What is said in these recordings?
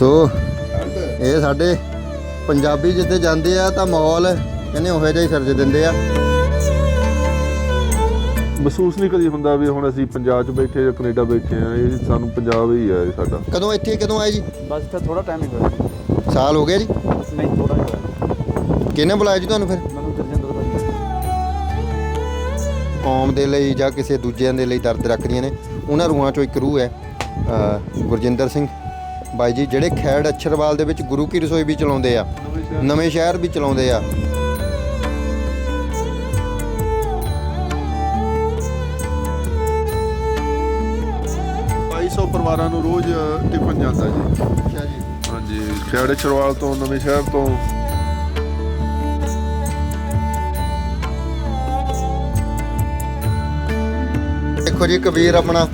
ਸੋ ਇਹ ਸਾਡੇ ਪੰਜਾਬੀ ਜਿੱਥੇ ਜਾਂਦੇ ਆ ਤਾਂ ਮਾਹੌਲ ਕਹਿੰਦੇ ਉਹੋ ਜਿਹਾ ਹੀ ਸਿਰਜ ਦਿੰਦੇ ਆ। ਮਹਿਸੂਸ ਨਹੀਂ ਕਦੀ ਹੁੰਦਾ ਵੀ ਹੁਣ ਅਸੀਂ ਪੰਜਾਬ 'ਚ ਬੈਠੇ ਜਾਂ ਕੈਨੇਡਾ ਬੈਠੇ ਆ ਇਹ ਸਾਨੂੰ ਪੰਜਾਬ ਹੀ ਆ ਇਹ ਸਾਡਾ। ਕਦੋਂ ਇੱਥੇ ਕਦੋਂ ਆਏ ਜੀ? ਬਸ ਤਾਂ ਥੋੜਾ ਟਾਈਮ ਹੀ ਹੋਇਆ ਸਾਲ ਹੋ ਗਿਆ ਜੀ? ਨਹੀਂ ਥੋੜਾ ਹੀ ਹੋਇਆ। ਕਿਹਨੇ ਬੁਲਾਇਆ ਜੀ ਤੁਹਾਨੂੰ ਫਿਰ? ਮੈਨੂੰ ਗੁਰਜਿੰਦਰ ਭਾਈ ਕੌਮ ਦੇ ਲਈ ਜਾਂ ਕਿਸੇ ਦੂਜਿਆਂ ਦੇ ਲਈ ਦਰਦ ਰੱਖਦੀਆਂ ਨੇ। ਉਹਨਾਂ ਰੂਹਾਂ ਚੋਂ ਇੱਕ ਰੂਹ ਹੈ ਗੁਰਜਿੰਦਰ ਸਿੰਘ। ਬਾਈ ਜੀ ਜਿਹੜੇ ਖੈੜ ਅਛਰਵਾਲ ਦੇ ਵਿੱਚ ਗੁਰੂ ਕੀ ਰਸੋਈ ਵੀ ਚਲਾਉਂਦੇ ਆ ਨਵੇਂ ਸ਼ਹਿਰ ਵੀ ਚਲਾਉਂਦੇ ਆ। 2200 ਪਰਿਵਾਰਾਂ ਨੂੰ ਰੋਜ਼ ਟਿਫਨ ਜਾਂਦਾ ਜੀ। ਅੱਛਾ ਜੀ। ਹਾਂਜੀ ਖੇੜੇ ਚਰਵਾਲ ਤੋਂ ਨਵੇਂ ਸ਼ਹਿਰ ਤੋਂ। ਦੇਖੋ ਜੀ ਕਬੀਰ ਆਪਣਾ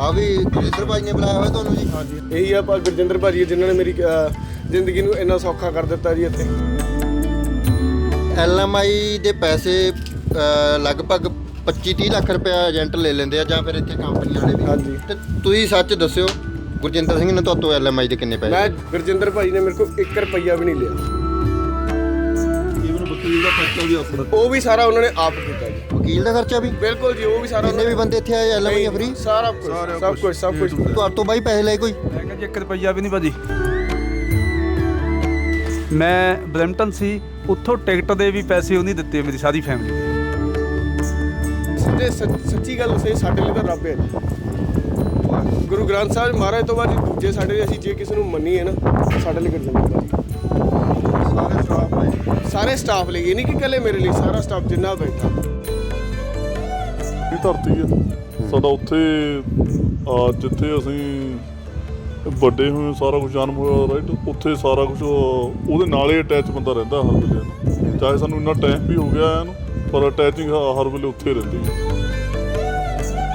ਆ ਵੀ ਗੁਰਜਿੰਦਰ ਬਾਈ ਨੇ ਬੁਲਾਇਆ ਹੋਇਆ ਤੁਹਾਨੂੰ ਜੀ? ਹਾਂਜੀ। ਇਹੀ ਆ ਪਰ ਗੁਰਜਿੰਦਰ ਭਾਜੀ ਜਿਨ੍ਹਾਂ ਨੇ ਮੇਰੀ ਅਹ, ਜ਼ਿੰਦਗੀ ਨੂੰ ਇੰਨਾ ਸੌਖਾ ਕਰ ਦਿੱਤਾ ਜੀ ਇੱਥੇ। ਐਲਐਮਆਈ ਦੇ ਪੈਸੇ ਲਗਭਗ 25-30 ਲੱਖ ਰੁਪਏ ਏਜੰਟ ਲੈ ਲੈਂਦੇ ਆ ਜਾਂ ਫਿਰ ਇੱਥੇ ਕੰਪਨੀ ਵਾਲੇ ਵੀ। ਹਾਂਜੀ। ਤੇ ਤੁਸੀਂ ਸੱਚ ਦੱਸਿਓ ਗੁਰਜਿੰਦਰ ਸਿੰਘ ਨੇ ਤੁਹਾਤੋਂ ਐਲਐਮਆਈ ਦੇ ਕਿੰਨੇ ਮੈਂ ਪੈਸੇ ਗੁਰਜਿੰਦਰ ਭਾਜੀ ਨੇ ਮੇਰੇ ਕੋਲ 1 ਰੁਪਈਆ ਵੀ ਨਹੀਂ ਲਿਆ। ਈਵਨ ਵਕੀਲ ਦਾ ਖਰਚਾ ਵੀ ਆਪਣਾ। ਉਹ ਵੀ ਸਾਰਾ ਉਹਨਾਂ ਨੇ ਆਪ ਕੀਤਾ। ਵਕੀਲ ਦਾ ਖਰਚਾ ਵੀ। ਬਿਲਕੁਲ ਜੀ ਉਹ ਵੀ ਸਾਰਾ ਜਿੰਨੇ ਵੀ ਬੰਦੇ ਇੱਥੇ ਆਏ ਐਲਐਮਆਈ ਫ੍ਰੀ ਸਾਰਾ ਕੁਝ ਸਭ ਕੁਝ ਸਭ ਕੁਝ ਤੁਹਾਡੇ ਤੋਂ ਬਾਈ ਪੈਸੇ ਲਏ ਕੋਈ? ਮੈਂ ਕਿਹਾ ਜੀ 1 ਰੁਪਈਆ ਵੀ ਨਹੀਂ ਭਾਜੀ। ਮੈਂ ਬ੍ਰੈਂਟਨ ਸੀ ਉੱਥੋਂ ਟਿਕਟ ਦੇ ਵੀ ਪੈਸੇ ਉਹਨੇ ਦਿੱਤੇ ਮੇਰੀ ਸਾਰੀ ਫੈਮਿਲੀ ਸੱਚ- ਸੱਚੀ ਗੱਲ ਸਹੀ ਸਾਡੇ ਲਈ ਤਾਂ ਰੱਬ ਹੈ। ਜੀ। ਗੁਰੂ ਗ੍ਰੰਥ ਸਾਹਿਬ ਮਹਾਰਾਜ ਤੋਂ ਬਾਅਦ ਦੂਜੇ ਸਾਡੇ ਅਸੀਂ ਜੇ ਕਿਸੇ ਨੂੰ ਮੰਨੀਏ ਨਾ ਸਾਡੇ ਲਈ ਗੁਰਜਿੰਦਰ ਭਾਜੀ ਸਾਰੇ ਸਟਾਫ ਨੇ ਸਾਰੇ ਸਟਾਫ ਲਈ ਇਹ ਨਹੀਂ ਕਿ ਇਕੱਲੇ ਮੇਰੇ ਲਈ ਸਾਰਾ ਸਟਾਫ ਜਿੰਨਾ ਬੈਠਾ। ਧਰਤੀ ਆ। ਸਾਡਾ ਉੱਥੇ ਆ ਜਿੱਥੇ ਅਸੀਂ ਵੱਡੇ ਹੋਏ ਸਾਰਾ ਕੁਝ ਜਨਮ ਹੋਇਆ ਰਾਈਟ ਉੱਥੇ ਸਾਰਾ ਕੁਝ ਉਹਦੇ ਨਾਲ ਹੀ ਅਟੈਚ ਬੰਦਾ ਰਹਿੰਦਾ ਹਰ ਵੇਲੇ। ਨਾ ਚਾਹੇ ਸਾਨੂੰ ਇੰਨਾ ਟਾਈਮ ਵੀ ਹੋ ਗਿਆ ਇਹਨੂੰ ਪਰ ਅਟੈਚਿੰਗ ਹਰ ਵੇਲੇ ਉੱਥੇ ਰਹਿੰਦੀ ਹੈ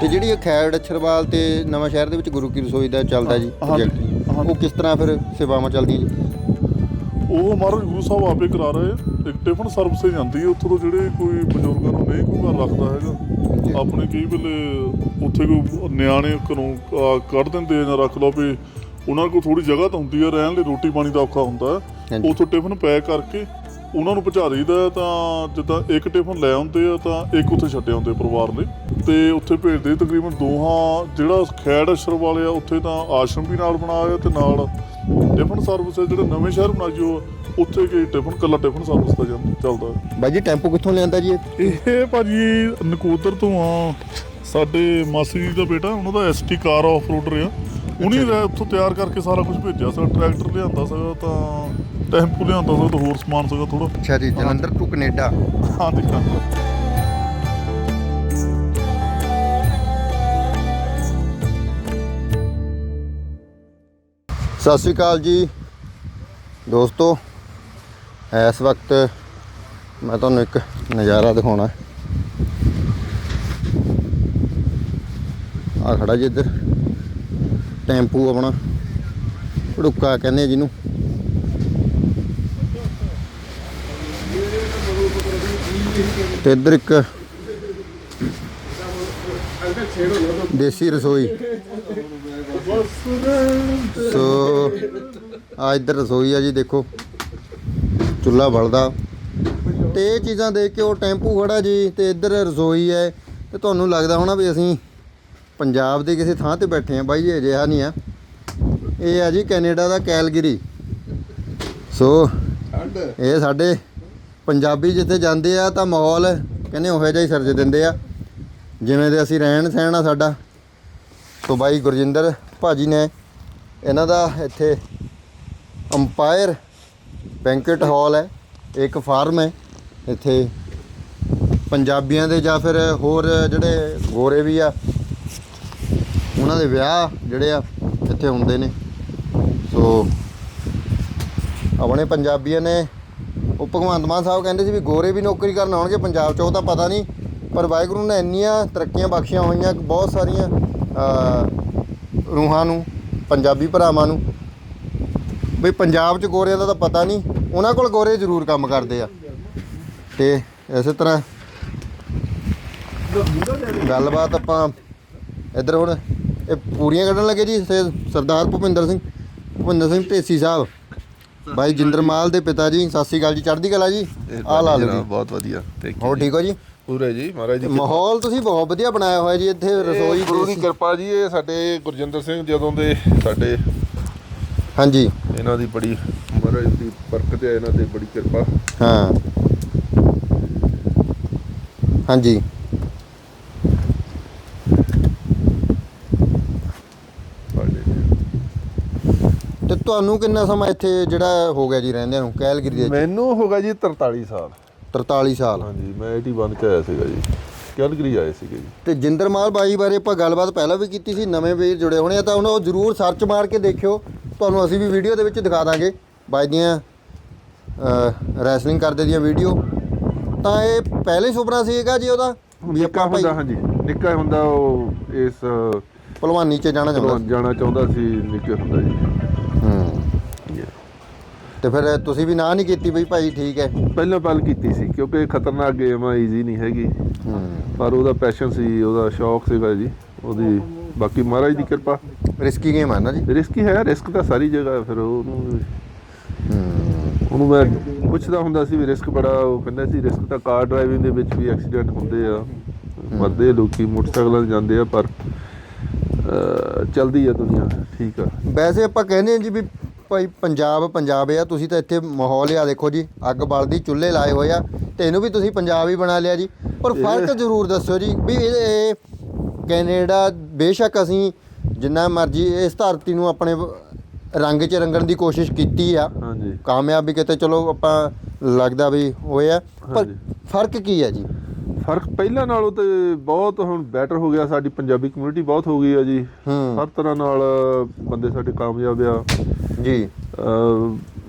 ਤੇ ਜਿਹੜੀ ਇਹ ਖੈੜ ਅਛਰਵਾਲ ਤੇ ਨਵਾਂ ਸ਼ਹਿਰ ਦੇ ਵਿੱਚ ਗੁਰੂ ਕੀ ਰਸੋਈ ਦਾ ਚੱਲਦਾ ਜੀ ਹਾਂ, ਹਾਂਜੀ। ਉਹ ਕਿਸ ਤਰ੍ਹਾਂ ਫਿਰ ਸੇਵਾਵਾਂ ਚੱਲਦੀਆਂ ਜੀ? ਉਹ ਮਹਾਰਾਜ ਗੁਰੂ ਸਾਹਿਬ ਆਪੇ ਕਰਾ ਰਹੇ ਆ। ਇੱਕ ਟਿਫਨ ਸਰਵਿਸ ਹੀ ਜਾਂਦੀ ਹੈ ਉੱਥੋਂ ਤੋਂ ਜਿਹੜੇ ਕੋਈ ਬਜ਼ੁਰਗਾਂ ਨੂੰ ਨਹੀਂ ਕੋਈ ਘਰ ਰੱਖਦਾ ਹੈਗਾ। ਆਪਣੇ ਕਈ ਵੇਲੇ ਉੱਥੇ ਕੋਈ ਨਿਆਣੇ ਘਰੋਂ ਆ, ਕੱਢ ਦਿੰਦੇ ਆ ਜਾਂ ਰੱਖ ਲਓ ਵੀ ਉਹਨਾਂ ਕੋਲ ਥੋੜੀ ਜਗ੍ਹਾ ਤਾਂ ਹੁੰਦੀ ਹੈ ਰਹਿਣ ਲਈ ਰੋਟੀ ਪਾਣੀ ਦਾ ਔਖਾ ਹੁੰਦਾ। ਹਾਂਜੀ। ਉੱਥੋਂ ਟਿਫਨ ਪੈਕ ਕਰਕੇ ਉਹਨਾਂ ਨੂੰ ਪਹੁੰਚਾ ਦਈਦਾ ਤਾਂ ਜਿੱਦਾਂ ਇੱਕ ਟਿਫਨ ਲੈ ਆਉਂਦੇ ਆ ਤਾਂ ਇੱਕ ਉੱਥੇ ਛੱਡੇ ਆਉਂਦੇ ਪਰਿਵਾਰ ਲਈ। ਤੇ ਉੱਥੇ ਭੇਜਦੇ ਤਕਰੀਬਨ ਦੋਹਾਂ ਜਿਹੜਾ ਖੈੜ ਅਸ਼ਰ ਵਾਲੇ ਆ ਉੱਥੇ ਤਾਂ ਆਸ਼ਰਮ ਵੀ ਨਾਲ ਬਣਾਇਆ ਤੇ ਨਾਲ ਟਿਫਨ ਸਰਵਿਸ ਜਿਹੜੇ ਨਵੇਂ ਸ਼ਹਿਰ ਬਣਾਈ ਜੋ ਉੱਥੇ ਕੀ ਟਿਫਨ ਕੱਲਾ ਟਿਫਨ ਸਰਵਿਸ ਦਾ ਜਾਂਦਾ- ਚੱਲਦਾ। ਬਾਈ ਜੀ ਟੈਂਪੂ ਕਿੱਥੋਂ ਲਿਆਂਦਾ ਜੀ ਇਹ? ਇਹ ਭਾਜੀ ਨਕੋਦਰ ਤੋਂ ਆ। ਸਾਡੇ ਮਾਸੀ ਜੀ ਦਾ ਬੇਟਾ ਉਹਨਾਂ ਦਾ S T car off roader ਆ ਉਹਨੇ ਦਾ ਉੱਥੋਂ ਤਿਆਰ ਕਰਕੇ ਸਾਰਾ ਕੁਝ ਭੇਜਿਆ ਸੀ ਟਰੈਕਟਰ ਲਿਆਂਦਾ ਸੀਗਾ ਤਾਂ ਟੈਂਪੂ ਲਿਆਂਦਾ ਸੀਗਾ ਤੇ ਹੋਰ ਸਮਾਨ ਸੀਗਾ ਥੋੜਾ ਅੱਛਾ ਜੀ ਜਲੰਧਰ ਟੂ ਕੈਨੇਡਾ। ਹਾਂ ਦੇਖਾਂ ਸਤਿ ਸ਼੍ਰੀ ਅਕਾਲ ਜੀ ਦੋਸਤੋ। ਇਸ ਵਕਤ ਮੈਂ ਤੁਹਾਨੂੰ ਇੱਕ ਨਜ਼ਾਰਾ ਦਿਖਾਉਣਾ। ਆ ਖੜਾ ਜੀ ਇੱਧਰ। ਟੈਂਪੂ ਆਪਣਾ ਢੁੱਕਾ ਕਹਿੰਦੇ ਜਿਹਨੂੰ। ਤੇ ਇੱਧਰ ਇੱਕ ਦੇਸੀ ਰਸੋਈ। ਸੋ, ਆ ਇੱਧਰ ਰਸੋਈ ਆ ਜੀ ਦੇਖੋ। ਚੁੱਲ੍ਹਾ ਬਲਦਾ। ਤੇ ਇਹ ਚੀਜ਼ਾਂ ਦੇਖ ਕੇ ਉਹ ਟੈਂਪੂ ਖੜਾ ਜੀ ਤੇ ਇੱਧਰ ਰਸੋਈ ਹੈ। ਤੇ ਤੁਹਾਨੂੰ ਲੱਗਦਾ ਹੋਣਾ ਵੀ ਅਸੀਂ ਪੰਜਾਬ ਦੇ ਕਿਸੇ ਥਾਂ ਤੇ ਬੈਠੇ ਆ ਬਾਈ ਇਹ ਅਜਿਹਾ ਨਹੀਂ ਆ। ਇਹ ਆ ਜੀ ਕੈਨੇਡਾ ਦਾ ਕੈਲਗਰੀ। ਸੋ ਇਹ ਸਾਡੇ ਪੰਜਾਬੀ ਜਿੱਥੇ ਜਾਂਦੇ ਆ ਤਾਂ ਮਾਹੌਲ ਕਹਿੰਦੇ ਉਹੋ ਜਿਹਾ ਹੀ ਸਿਰਜ ਦਿੰਦੇ ਆ। ਜਿਵੇਂ ਦੇ ਅਸੀਂ ਰਹਿਣ ਸਹਿਣ ਆ ਸਾਡਾ। ਸੋ ਬਾਈ ਗੁਰਜਿੰਦਰ ਭਾਜੀ ਨੇ ਇਹਨਾਂ ਦਾ ਇੱਥੇ ਅੰਪਾਇਰ ਬੈਂਕਟ ਹਾਲ ਹੈ, ਇੱਕ ਫਾਰਮ ਹੈ, ਇੱਥੇ ਪੰਜਾਬੀਆਂ ਦੇ ਜਾਂ ਫਿਰ ਹੋਰ ਜਿਹੜੇ ਗੋਰੇ ਵੀ ਆ, ਉਹਨਾਂ ਦੇ ਵਿਆਹ ਜਿਹੜੇ ਆ, ਇੱਥੇ ਹੁੰਦੇ ਨੇ। ਸੋ ਆਪਣੇ ਪੰਜਾਬੀਆਂ ਨੇ ਉਹ ਭਗਵੰਤ ਮਾਨ ਸਾਹਿਬ ਕਹਿੰਦੇ ਸੀ ਵੀ ਗੋਰੇ ਵੀ ਨੌਕਰੀ ਕਰਨ ਆਉਣਗੇ ਪੰਜਾਬ 'ਚ, ਉਹ ਤਾਂ ਪਤਾ ਨਹੀਂ, ਪਰ ਵਾਹਿਗੁਰੂ ਨੇ ਇੰਨੀਆਂ ਤਰੱਕੀਆਂ ਬਖਸ਼ੀਆਂ ਹੋਈਆਂ, ਬਹੁਤ ਸਾਰੀਆਂ ਰੂਹਾਂ ਨੂੰ, ਪੰਜਾਬੀ ਭਰਾਵਾਂ ਨੂੰ ਵੀ ਪੰਜਾਬ 'ਚ ਗੋਰਿਆਂ ਦਾ ਤਾਂ ਪਤਾ ਨਹੀਂ ਉਹਨਾਂ ਕੋਲ ਗੋਰੇ ਜ਼ਰੂਰ ਕੰਮ ਕਰਦੇ ਆ। ਤੇ ਇਸੇ ਤਰ੍ਹਾਂ ਗੱਲਬਾਤ ਆਪਾਂ ਇੱਧਰ ਹੁਣ ਇਹ ਪੂਰੀਆਂ ਕੱਢਣ ਲੱਗੇ ਜੀ ਸਰਦਾਰ ਭੁਪਿੰਦਰ ਸਿੰਘ ਭੁੰਦਰ ਸਿੰਘ ਢੇਸੀ ਸਾਹਿਬ। ਬਾਈ ਜਿੰਦਰਮਾਲ ਦੇ ਪਿਤਾ ਜੀ ਸਤਿ ਸ੍ਰੀ ਅਕਾਲ ਜੀ ਚੜ੍ਹਦੀ ਕਲਾ ਜੀ ਆ ਲਾ ਲਓ ਜੀ। ਬਹੁਤ ਵਧੀਆ ਥੈਂਕ ਹੋਰ ਠੀਕ ਹੋ ਜੀ? ਪੂਰੇ ਜੀ ਮਹਾਰਾਜ ਦੀ ਮਾਹੌਲ ਤੁਸੀਂ ਬਹੁਤ ਵਧੀਆ ਬਣਾਇਆ ਹੋਇਆ ਜੀ ਇੱਥੇ ਰਸੋਈ ਗੁਰੂ ਦੀ ਕਿਰਪਾ ਜੀ ਇਹ ਸਾਡੇ ਗੁਰਜਿੰਦਰ ਸਿੰਘ ਜਦੋਂ ਦੇ ਸਾਡੇ ਹਾਂਜੀ। ਇਹਨਾਂ ਦੀ ਬੜੀ ਮਹਾਰਾਜ ਦੀ ਬਰਕਤ ਹੈ ਇਹਨਾਂ ਤੇ ਬੜੀ ਕਿਰਪਾ। ਹਾਂ। ਹਾਂਜੀ। ਤੇ ਤੁਹਾਨੂੰ ਕਿੰਨਾ ਸਮਾਂ ਇੱਥੇ ਜਿਹੜਾ ਹੋ ਗਿਆ ਜੀ ਰਹਿੰਦਿਆਂ ਨੂੰ ਕੈਲਗਰੀ ਦੇ ਵਿੱਚ? ਮੈਨੂੰ ਹੋ ਗਿਆ ਜੀ 43 ਸਾਲ। 43 ਸਾਲ। ਹਾਂਜੀ ਮੈਂ 81 ਚ ਆਇਆ ਸੀਗਾ ਜੀ ਕੈਲਗਰੀ ਆਏ ਸੀਗੇ ਜੀ। ਤੇ ਜਿੰਦਰਮਾਲ ਬਾਈ ਬਾਰੇ ਆਪਾਂ ਗੱਲਬਾਤ ਪਹਿਲਾਂ ਵੀ ਕੀਤੀ ਸੀ ਨਵੇਂ ਵੀਰ ਜੁੜੇ ਹੋਣੇ ਆ ਤਾਂ ਉਹਨਾਂ ਉਹ ਜਰੂਰ ਸਰਚ ਮਾਰ ਕੇ ਦੇਖਿਓ ਤੁਹਾਨੂੰ ਅਸੀਂ ਵੀ ਵੀਡੀਓ ਦੇ ਵਿੱਚ ਦਿਖਾ ਦਾਂਗੇ ਬਾਈ ਦੀਆਂ ਰੈਸਲਿੰਗ ਕਰਦੇ ਦੀਆਂ ਵੀਡੀਓ ਤਾਂ ਇਹ ਪਹਿਲੇ ਸੁਪਨਾ ਸੀਗਾ ਜੀ ਉਹਦਾ? ਵੀ ਆਪਾਂ ਹੁੰਦਾ ਹਾਂਜੀ। ਨਿੱਕਾ ਹੁੰਦਾ ਉਹ ਇਸ ਭਲਵਾਨੀ ਚ ਜਾਣਾ ਚਾਹੁੰਦਾ। ਸੀ। ਜਾਣਾ ਚਾਹੁੰਦਾ ਸੀ ਨਿੱਕੇ ਹੁੰਦਾ ਜੀ। ਹੂੰ। ਤੇ ਫਿਰ ਤੁਸੀਂ ਵੀ ਨਾ ਨਹੀਂ ਕੀਤੀ ਬਈ ਭਾਈ ਠੀਕ ਹੈ। ਪਹਿਲਾਂ ਪਹਿਲ ਕੀਤੀ ਸੀ ਕਿਉਂਕਿ ਖਤਰਨਾਕ ਗੇਮ ਆ ਈਜ਼ੀ ਨਹੀਂ ਹੈਗੀ। ਹੂੰ। ਪਰ ਉਹਦਾ ਪੈਸ਼ਨ ਸੀ ਉਹਦਾ ਸ਼ੌਕ ਸੀਗਾ ਜੀ। ਉਹਦੀ ਬਾਕੀ ਮਹਾਰਾਜ ਦੀ ਕਿਰਪਾ। ਰਿਸਕੀ ਗੇਮ ਹੈ ਨਾ ਜੀ? ਰਿਸਕ ਹੀ ਰਿਸਕ ਤਾਂ ਸਾਰੀ ਜਗ੍ਹਾ ਹੈ ਫਿਰ ਉਹਨੂੰ ਉਹਨੂੰ ਮੈਂ ਪੁੱਛਦਾ ਹੁੰਦਾ ਸੀ ਵੀ ਰਿਸਕ ਬੜਾ ਉਹ ਕਹਿੰਦਾ ਸੀ ਰਿਸਕ ਤਾਂ ਕਾਰ ਡਰਾਈਵਿੰਗ ਦੇ ਵਿੱਚ ਵੀ ਐਕਸੀਡੈਂਟ ਹੁੰਦੇ ਆ। ਮਰਦੇ ਲੋਕੀ ਮੋਟਰਸਾਈਕਲਾਂ ਤੇ ਜਾਂਦੇ ਆ ਪਰ ਅਹ, ਚੱਲਦੀ ਆ ਦੁਨੀਆ ਠੀਕ ਆ। ਵੈਸੇ ਆਪਾਂ ਕਹਿੰਦੇ ਹਾਂ ਜੀ ਵੀ ਭਾਈ ਪੰਜਾਬ ਪੰਜਾਬ ਆ ਤੁਸੀਂ ਤਾਂ ਇੱਥੇ ਮਾਹੌਲ ਆ ਦੇਖੋ ਜੀ ਅੱਗ ਬਲਦੀ ਚੁੱਲ੍ਹੇ ਲਾਏ ਹੋਏ ਆ ਤੇ ਇਹਨੂੰ ਵੀ ਤੁਸੀਂ ਪੰਜਾਬ ਹੀ ਬਣਾ ਲਿਆ ਜੀ। ਪਰ ਫ਼ਰਕ ਜ਼ਰੂਰ ਦੱਸਿਓ ਜੀ ਵੀ ਇਹ ਇਹ ਕੈਨੇਡਾ ਬੇਸ਼ੱਕ ਅਸੀਂ ਜਿੰਨਾ ਮਰਜ਼ੀ ਇਸ ਧਰਤੀ ਨੂੰ ਆਪਣੇ ਰੰਗ 'ਚ ਰੰਗਣ ਦੀ ਕੋਸ਼ਿਸ਼ ਕੀਤੀ ਆ। ਹਾਂਜੀ। ਕਾਮਯਾਬ ਵੀ ਕਿਤੇ ਚਲੋ ਆਪਾਂ ਲੱਗਦਾ ਵੀ ਹੋਏ ਆ। ਪਰ। ਫ਼ਰਕ ਕੀ ਹੈ ਜੀ? ਫ਼ਰਕ ਪਹਿਲਾਂ ਨਾਲੋਂ ਤੇ ਬਹੁਤ ਹੁਣ ਬੈਟਰ ਹੋ ਗਿਆ ਸਾਡੀ ਪੰਜਾਬੀ ਕਮਿਊਨਿਟੀ ਬਹੁਤ ਹੋ ਗਈ ਆ ਜੀ। ਹਰ ਤਰ੍ਹਾਂ ਨਾਲ ਬੰਦੇ ਸਾਡੇ ਕਾਮਯਾਬ ਆ। ਜੀ।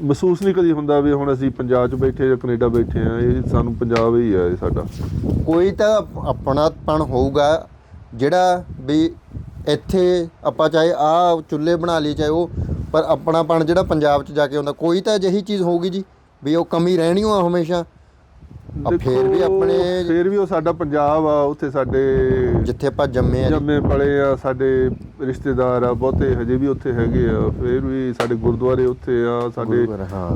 ਮਹਿਸੂਸ ਨਹੀਂ ਕਦੀ ਹੁੰਦਾ ਵੀ ਹੁਣ ਅਸੀਂ ਪੰਜਾਬ 'ਚ ਬੈਠੇ ਜਾਂ ਕੈਨੇਡਾ ਬੈਠੇ ਆ ਇਹ ਸਾਨੂੰ ਪੰਜਾਬ ਹੀ ਆ ਇਹ ਸਾਡਾ। ਕੋਈ ਤਾਂ ਆਪਣਾਪਣ ਹੋਊਗਾ ਜਿਹੜਾ ਵੀ ਇੱਥੇ ਆਪਾਂ ਚਾਹੇ ਆ ਚੁੱਲ੍ਹੇ ਬਣਾ ਲਈ ਚਾਹੇ ਉਹ ਪਰ ਆਪਣਾਪਣ ਜਿਹੜਾ ਪੰਜਾਬ 'ਚ ਜਾ ਕੇ ਹੁੰਦਾ ਕੋਈ ਤਾਂ ਅਜਿਹੀ ਚੀਜ਼ ਹੋਊਗੀ ਜੀ ਵੀ ਉਹ ਕਮੀ ਰਹਿਣੀ ਆ ਹਮੇਸ਼ਾ ਆ ਫੇਰ ਵੀ ਆਪਣੇ ਫੇਰ ਵੀ ਉਹ ਸਾਡਾ ਪੰਜਾਬ ਆ ਉੱਥੇ ਸਾਡੇ ਜਿੱਥੇ ਆਪਾਂ ਜੰਮੇ ਆ। ਜੰਮੇ ਪਲੇ ਆ ਸਾਡੇ ਰਿਸ਼ਤੇਦਾਰ ਆ ਬਹੁਤੇ ਹਜੇ ਵੀ ਉੱਥੇ ਹੈਗੇ ਆ ਫੇਰ ਵੀ ਸਾਡੇ ਗੁਰਦੁਆਰੇ ਉੱਥੇ ਆ ਸਾਡੇ।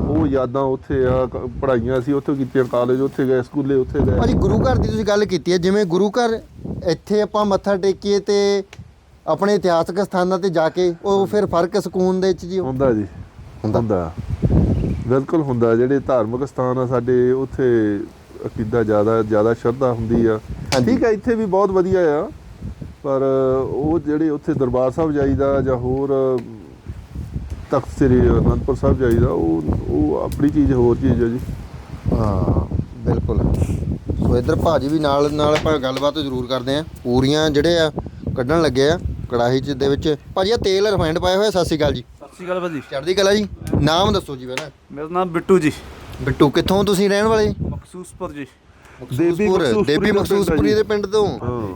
ਉਹ ਯਾਦਾਂ ਉੱਥੇ ਆ ਪੜ੍ਹਾਈਆਂ ਅਸੀਂ ਉੱਥੇ ਕੀਤੀਆਂ ਕਾਲਜ ਉੱਥੇ ਗਏ ਸਕੂਲੇ ਉੱਥੇ ਗਏ ਭਾਜੀ ਗੁਰੂ ਘਰ ਦੀ ਤੁਸੀਂ ਗੱਲ ਕੀਤੀ ਹੈ ਜਿਵੇਂ ਗੁਰੂ ਘਰ ਇੱਥੇ ਆਪਾਂ ਮੱਥਾ ਟੇਕੀਏ ਤੇ ਆਪਣੇ ਇਤਿਹਾਸਕ ਸਥਾਨਾਂ ਤੇ ਜਾ ਕੇ ਉਹ ਫਿਰ ਫ਼ਰਕ ਸਕੂਨ ਦੇ ਵਿੱਚ ਜੀ ਉਹ- ਹੁੰਦਾ ਜੀ ਹੁੰਦਾ। ਹੁੰਦਾ। ਬਿਲਕੁਲ ਹੁੰਦਾ ਜਿਹੜੇ ਧਾਰਮਿਕ ਸਥਾਨ ਆ ਸਾਡੇ ਉੱਥੇ ਅਕੀਦਾ ਜ਼ਿਆਦਾ ਜ਼ਿਆਦਾ ਸ਼ਰਧਾ ਹੁੰਦੀ ਆ। ਹਾਂਜੀ। ਠੀਕ ਆ ਇੱਥੇ ਵੀ ਬਹੁਤ ਵਧੀਆ ਆ ਪਰ ਉਹ ਜਿਹੜੇ ਉੱਥੇ ਦਰਬਾਰ ਸਾਹਿਬ ਜਾਈਦਾ ਜਾਂ ਹੋਰ ਤਖਤ ਸ੍ਰੀ ਅਨੰਦਪੁਰ ਸਾਹਿਬ ਜਾਈਦਾ ਉਹ ਉਹ ਆਪਣੀ ਚੀਜ਼ ਹੋਰ ਚੀਜ਼ ਆ ਜੀ। ਹਾਂ ਬਿਲਕੁਲ। ਸੋ ਇੱਧਰ ਭਾਜੀ ਵੀ ਨਾਲ ਨਾਲ ਆਪਾਂ ਗੱਲਬਾਤ ਜ਼ਰੂਰ ਕਰਦੇ ਆ। ਪੂਰੀਆਂ ਜਿਹੜੇ ਆ ਕੱਢਣ ਲੱਗੇ ਆ। ਕੜਾਹੀ ਚ ਦੇ ਵਿੱਚ। ਭਾਜੀ ਆ ਤੇਲ ਰਿਫਾਈਂਡ ਪਾਇਆ ਹੋਇਆ ਸਤਿ ਸ਼੍ਰੀ ਅਕਾਲ ਜੀ। ਸਤਿ ਸ਼੍ਰੀ ਅਕਾਲ ਭਾਜੀ। ਚੜ੍ਹਦੀ ਕਲਾ ਜੀ? ਨਾਮ ਦੱਸੋ ਜੀ ਪਹਿਲਾਂ। ਮੇਰਾ ਨਾਮ ਬਿੱਟੂ ਜੀ। ਬਿੱਟੂ ਕਿੱਥੋਂ ਤੁਸੀਂ ਰਹਿਣ ਵਾਲੇ? ਮਖਸੂਸਪੁਰ ਜੀ। ਮਖਸੂਸਪੁਰੀ ਦੇਵੀ ਦਾ ਮਖਸੂਸਪੁਰੀ ਦੇ ਪਿੰਡ ਤੋਂ।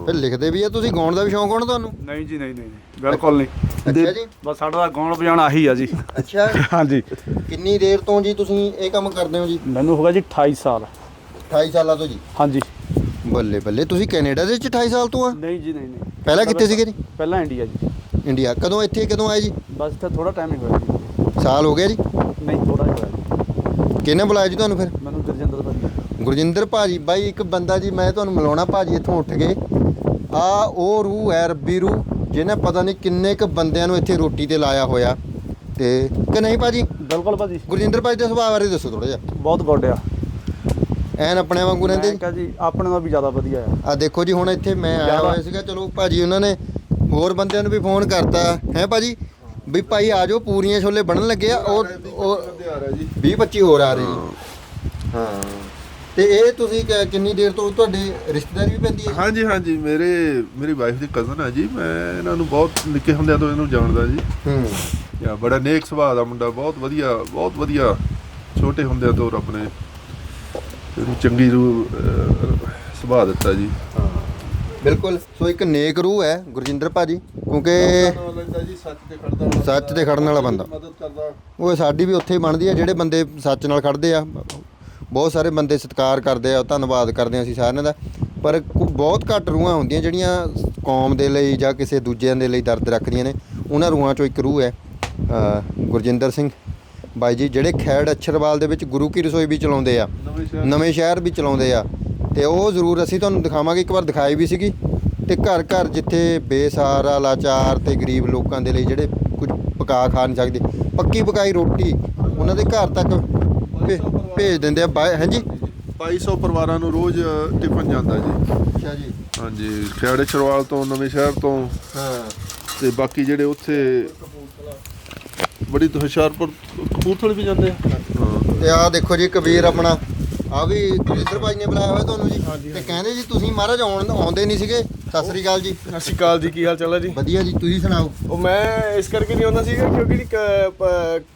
ਫਿਰ ਲਿਖਦੇ ਵੀ ਆ ਤੁਸੀਂ ਗਾਉਣ ਦਾ ਵੀ ਸ਼ੌਂਕ ਹੋਣਾ ਤੁਹਾਨੂੰ? ਨਹੀਂ ਜੀ ਨਹੀਂ ਨਹੀਂ ਬਿਲਕੁਲ ਨਹੀਂ। ਅੱਛਾ ਜੀ। ਬਸ ਸਾਡਾ ਗਾਉਣ ਵਜਾਉਣਾ ਆਹੀ ਆ ਜੀ। ਅੱਛਾ। ਹਾਂਜੀ। ਕਿੰਨੀ ਦੇਰ ਤੋਂ ਜੀ ਤੁਸੀਂ ਇਹ ਕੰਮ ਕਰਦੇ ਹੋ ਜੀ? ਮੈਨੂੰ ਹੋ ਗਿਆ ਜੀ 28 ਸਾਲ। 28 ਸਾਲਾਂ ਤੋਂ ਜੀ। ਹਾਂਜੀ। ਬੱਲੇ ਬੱਲੇ ਤੁਸੀਂ ਕੈਨੇਡਾ ਦੇ ਵਿੱਚ 28 ਸਾਲ ਤੋਂ ਆ? ਨਹੀਂ ਜੀ ਨਹੀਂ ਨਹੀਂ। ਪਹਿਲਾਂ ਕਿੱਥੇ ਸੀਗੇ ਜੀ? ਪਹਿਲਾਂ ਇੰਡੀਆ ਜੀ। ਇੰਡੀਆ ਕਦੋਂ ਇੱਥੇ ਕਦੋਂ ਆਏ ਜੀ? ਬਸ ਇੱਥੇ ਥੋੜਾ ਟਾਈਮ ਹੀ ਹੋਇਆ ਜੀ। ਸਾਲ ਹੋ ਗਿਆ ਜੀ? ਨਹੀਂ ਥੋੜਾ ਹੀ ਹੋਇਆ ਜੀ। ਕਿਹਨੇ ਬੁਲਾਇਆ ਜੀ ਤੁਹਾਨੂੰ ਫਿਰ? ਮੈਨੂੰ ਗੁਰਜਿੰਦਰ ਭਾਜੀ। ਗੁਰਜਿੰਦਰ ਭਾਜੀ ਬਾਈ ਇੱਕ ਬੰਦਾ ਜੀ ਮੈਂ ਤੁਹਾਨੂੰ ਮਿਲਾਉਣਾ ਭਾਜੀ ਇੱਥੋਂ ਉੱਠ ਗਏ ਆ ਉਹ ਰੂਹ ਹੈ ਰੱਬੀ ਰੂਹ ਜਿਹਨੇ ਪਤਾ ਨਹੀਂ ਕਿੰਨੇ ਕ ਬੰਦਿਆਂ ਨੂੰ ਇੱਥੇ ਰੋਟੀ ਤੇ ਲਾਇਆ ਹੋਇਆ। ਤੇ ਕਿ ਨਹੀਂ ਭਾਜੀ? ਬਿਲਕੁਲ ਭਾਜੀ। ਗੁਰਜਿੰਦਰ ਭਾਜੀ ਦੇ ਸੁਭਾਅ ਬਾਰੇ ਦੱਸੋ ਥੋੜਾ ਜਿਹਾ। ਬਹੁਤ ਗੁੱਡ ਆ। ਐਨ ਆਪਣੇ ਵਾਂਗੂ ਰਹਿੰਦੇ ਮੈਂ ਕਿਹਾ ਜੀ ਆਪਣੇ ਨਾਲ ਵੀ ਜ਼ਿਆਦਾ ਵਧੀਆ ਆ। ਆ ਦੇਖੋ ਜੀ ਹੁਣ ਇੱਥੇ ਮੈਂ ਆਇਆ ਜ਼ਿਆਦਾ। ਹੋਇਆ ਸੀਗਾ ਚਲੋ ਭਾਜੀ ਉਹਨਾਂ ਨੇ ਹੋਰ ਬੰਦਿਆਂ ਨੂੰ ਵੀ ਫੋਨ ਕਰਤਾ। ਹੈ ਭਾਜੀ? ਵੀ ਭਾਈ ਆ ਜਾਓ ਪੂਰੀਆਂ ਛੋਲੇ ਬਣਨ ਲੱਗੇ ਆ ਉਹ ਉਹ 20 25 ਹੋਰ ਆ ਰਹੇ ਜੀ। ਹਾਂ। ਤੇ ਇਹ ਤੁਸੀਂ ਕਿ- ਕਿੰਨੀ ਦੇਰ ਤੋਂ ਤੁਹਾਡੇ ਰਿਸ਼ਤੇਦਾਰੀ ਵੀ ਪੈਂਦੀ ਹੈ? ਹਾਂਜੀ ਹਾਂਜੀ ਮੇਰੇ ਮੇਰੀ ਵਾਈਫ ਦੀ ਕਜ਼ਨ ਆ ਜੀ। ਮੈਂ ਇਹਨਾਂ ਨੂੰ ਬਹੁਤ ਨਿੱਕੇ ਹੁੰਦਿਆਂ ਤੋਂ ਇਹਨੂੰ ਜਾਣਦਾ ਜੀ। ਹੂੰ। ਯਾ ਬੜਾ ਨੇਕ ਸੁਭਾਅ ਦਾ ਮੁੰਡਾ ਬਹੁਤ ਵਧੀਆ ਬਹੁਤ ਵਧੀਆ ਛੋਟੇ ਹੁੰਦਿਆਂ ਤੋਂ ਰੱਬ ਨੇ ਇਹਨੂੰ ਚੰਗੀ ਰੂ ਸੁਭਾ ਦਿੱਤਾ ਜੀ। ਬਿਲਕੁਲ। ਸੋ ਇੱਕ ਨੇਕ ਰੂਹ ਹੈ ਗੁਰਜਿੰਦਰ ਭਾਜੀ, ਕਿਉਂਕਿ ਜੀ ਸੱਚ ਤੇ ਖੜਦਾ ਸੱਚ ਤੇ ਖੜਨ ਵਾਲਾ ਬੰਦਾ। ਮਦਦ ਕਰਦਾ ਉਹ ਸਾਡੀ ਵੀ ਉੱਥੇ ਹੀ ਬਣਦੀ ਹੈ, ਜਿਹੜੇ ਬੰਦੇ ਸੱਚ ਨਾਲ ਖੜਦੇ ਆ, ਬਹੁਤ ਸਾਰੇ ਬੰਦੇ ਸਤਿਕਾਰ ਕਰਦੇ ਆ, ਧੰਨਵਾਦ ਕਰਦੇ ਆ ਅਸੀਂ ਸਾਰਿਆਂ ਦਾ। ਪਰ ਕੁ- ਬਹੁਤ ਘੱਟ ਰੂਹਾਂ ਹੁੰਦੀਆਂ ਜਿਹੜੀਆਂ ਕੌਮ ਦੇ ਲਈ ਜਾਂ ਕਿਸੇ ਦੂਜਿਆਂ ਦੇ ਲਈ ਦਰਦ ਰੱਖਦੀਆਂ ਨੇ, ਉਹਨਾਂ ਰੂਹਾਂ ਚੋਂ ਇੱਕ ਰੂਹ ਹੈ ਗੁਰਜਿੰਦਰ ਸਿੰਘ। ਬਾਈ ਜੀ ਜਿਹੜੇ ਖੈੜ ਅਛਰਵਾਲ ਦੇ ਵਿੱਚ ਗੁਰੂ ਕੀ ਰਸੋਈ ਵੀ ਚਲਾਉਂਦੇ ਆ ਨਵੇਂ ਸ਼ਹਿਰ ਵੀ ਚਲਾਉਂਦੇ ਆ ਤੇ ਉਹ ਜ਼ਰੂਰ ਅਸੀਂ ਤੁਹਾਨੂੰ ਦਿਖਾਵਾਂਗੇ ਇੱਕ ਵਾਰ ਦਿਖਾਈ ਵੀ ਸੀਗੀ। ਤੇ ਘਰ ਘਰ ਜਿੱਥੇ ਬੇਸਹਾਰਾ ਲਾਚਾਰ ਤੇ ਗਰੀਬ ਲੋਕਾਂ ਦੇ ਲਈ ਜਿਹੜੇ ਕੁਝ ਪਕਾ ਖਾ ਨਹੀਂ ਸਕਦੇ ਪੱਕੀ ਪਕਾਈ ਰੋਟੀ ਉਹਨਾਂ ਦੇ ਘਰ ਤੱਕ ਭੇਜ ਦਿੰਦੇ ਆ ਬਾਈ ਹਾਂਜੀ? 2200 ਪਰਿਵਾਰਾਂ ਨੂੰ ਰੋਜ਼ ਟਿਫਨ ਜਾਂਦਾ ਜੀ। ਅੱਛਾ ਜੀ। ਹਾਂਜੀ ਖਿਆੜੇ ਚਰਵਾਲ ਤੋਂ ਨਵੇਂ ਸ਼ਹਿਰ ਤੋਂ ਹਾਂ। ਤੇ ਬਾਕੀ ਜਿਹੜੇ ਉੱਥੇ ਬੜੀ ਹੁਸ਼ਿਆਰਪੁਰ ਕਪੂਰਥਲੇ ਵੀ ਜਾਂਦੇ ਆ। ਹਾਂ ਤੇ ਆਹ ਦੇਖੋ ਜੀ ਕਬੀਰ ਆਪਣਾ ਆ ਵੀ ਗੁਰਿੰਦਰ ਭਾਈ ਨੇ ਬੁਲਾਇਆ ਹੋਇਆ ਤੁਹਾਨੂੰ ਜੀ। ਤੇ ਕਹਿੰਦੇ ਜੀ ਤੁਸੀਂ ਮਹਾਰਾਜ ਆਉਣ ਆਉਂਦੇ ਨਹੀਂ ਸੀਗੇ। ਸਤਿ ਸ੍ਰੀ ਅਕਾਲ ਜੀ। ਸਤਿ ਸ਼੍ਰੀ ਅਕਾਲ ਜੀ ਕੀ ਹਾਲ ਚਾਲ ਹੈ ਜੀ? ਵਧੀਆ ਜੀ ਤੁਸੀਂ ਸੁਣਾਓ? ਉਹ ਮੈਂ ਇਸ ਕਰਕੇ ਨਹੀਂ ਆਉਂਦਾ ਸੀਗਾ ਕਿਉਂਕਿ ਜੀ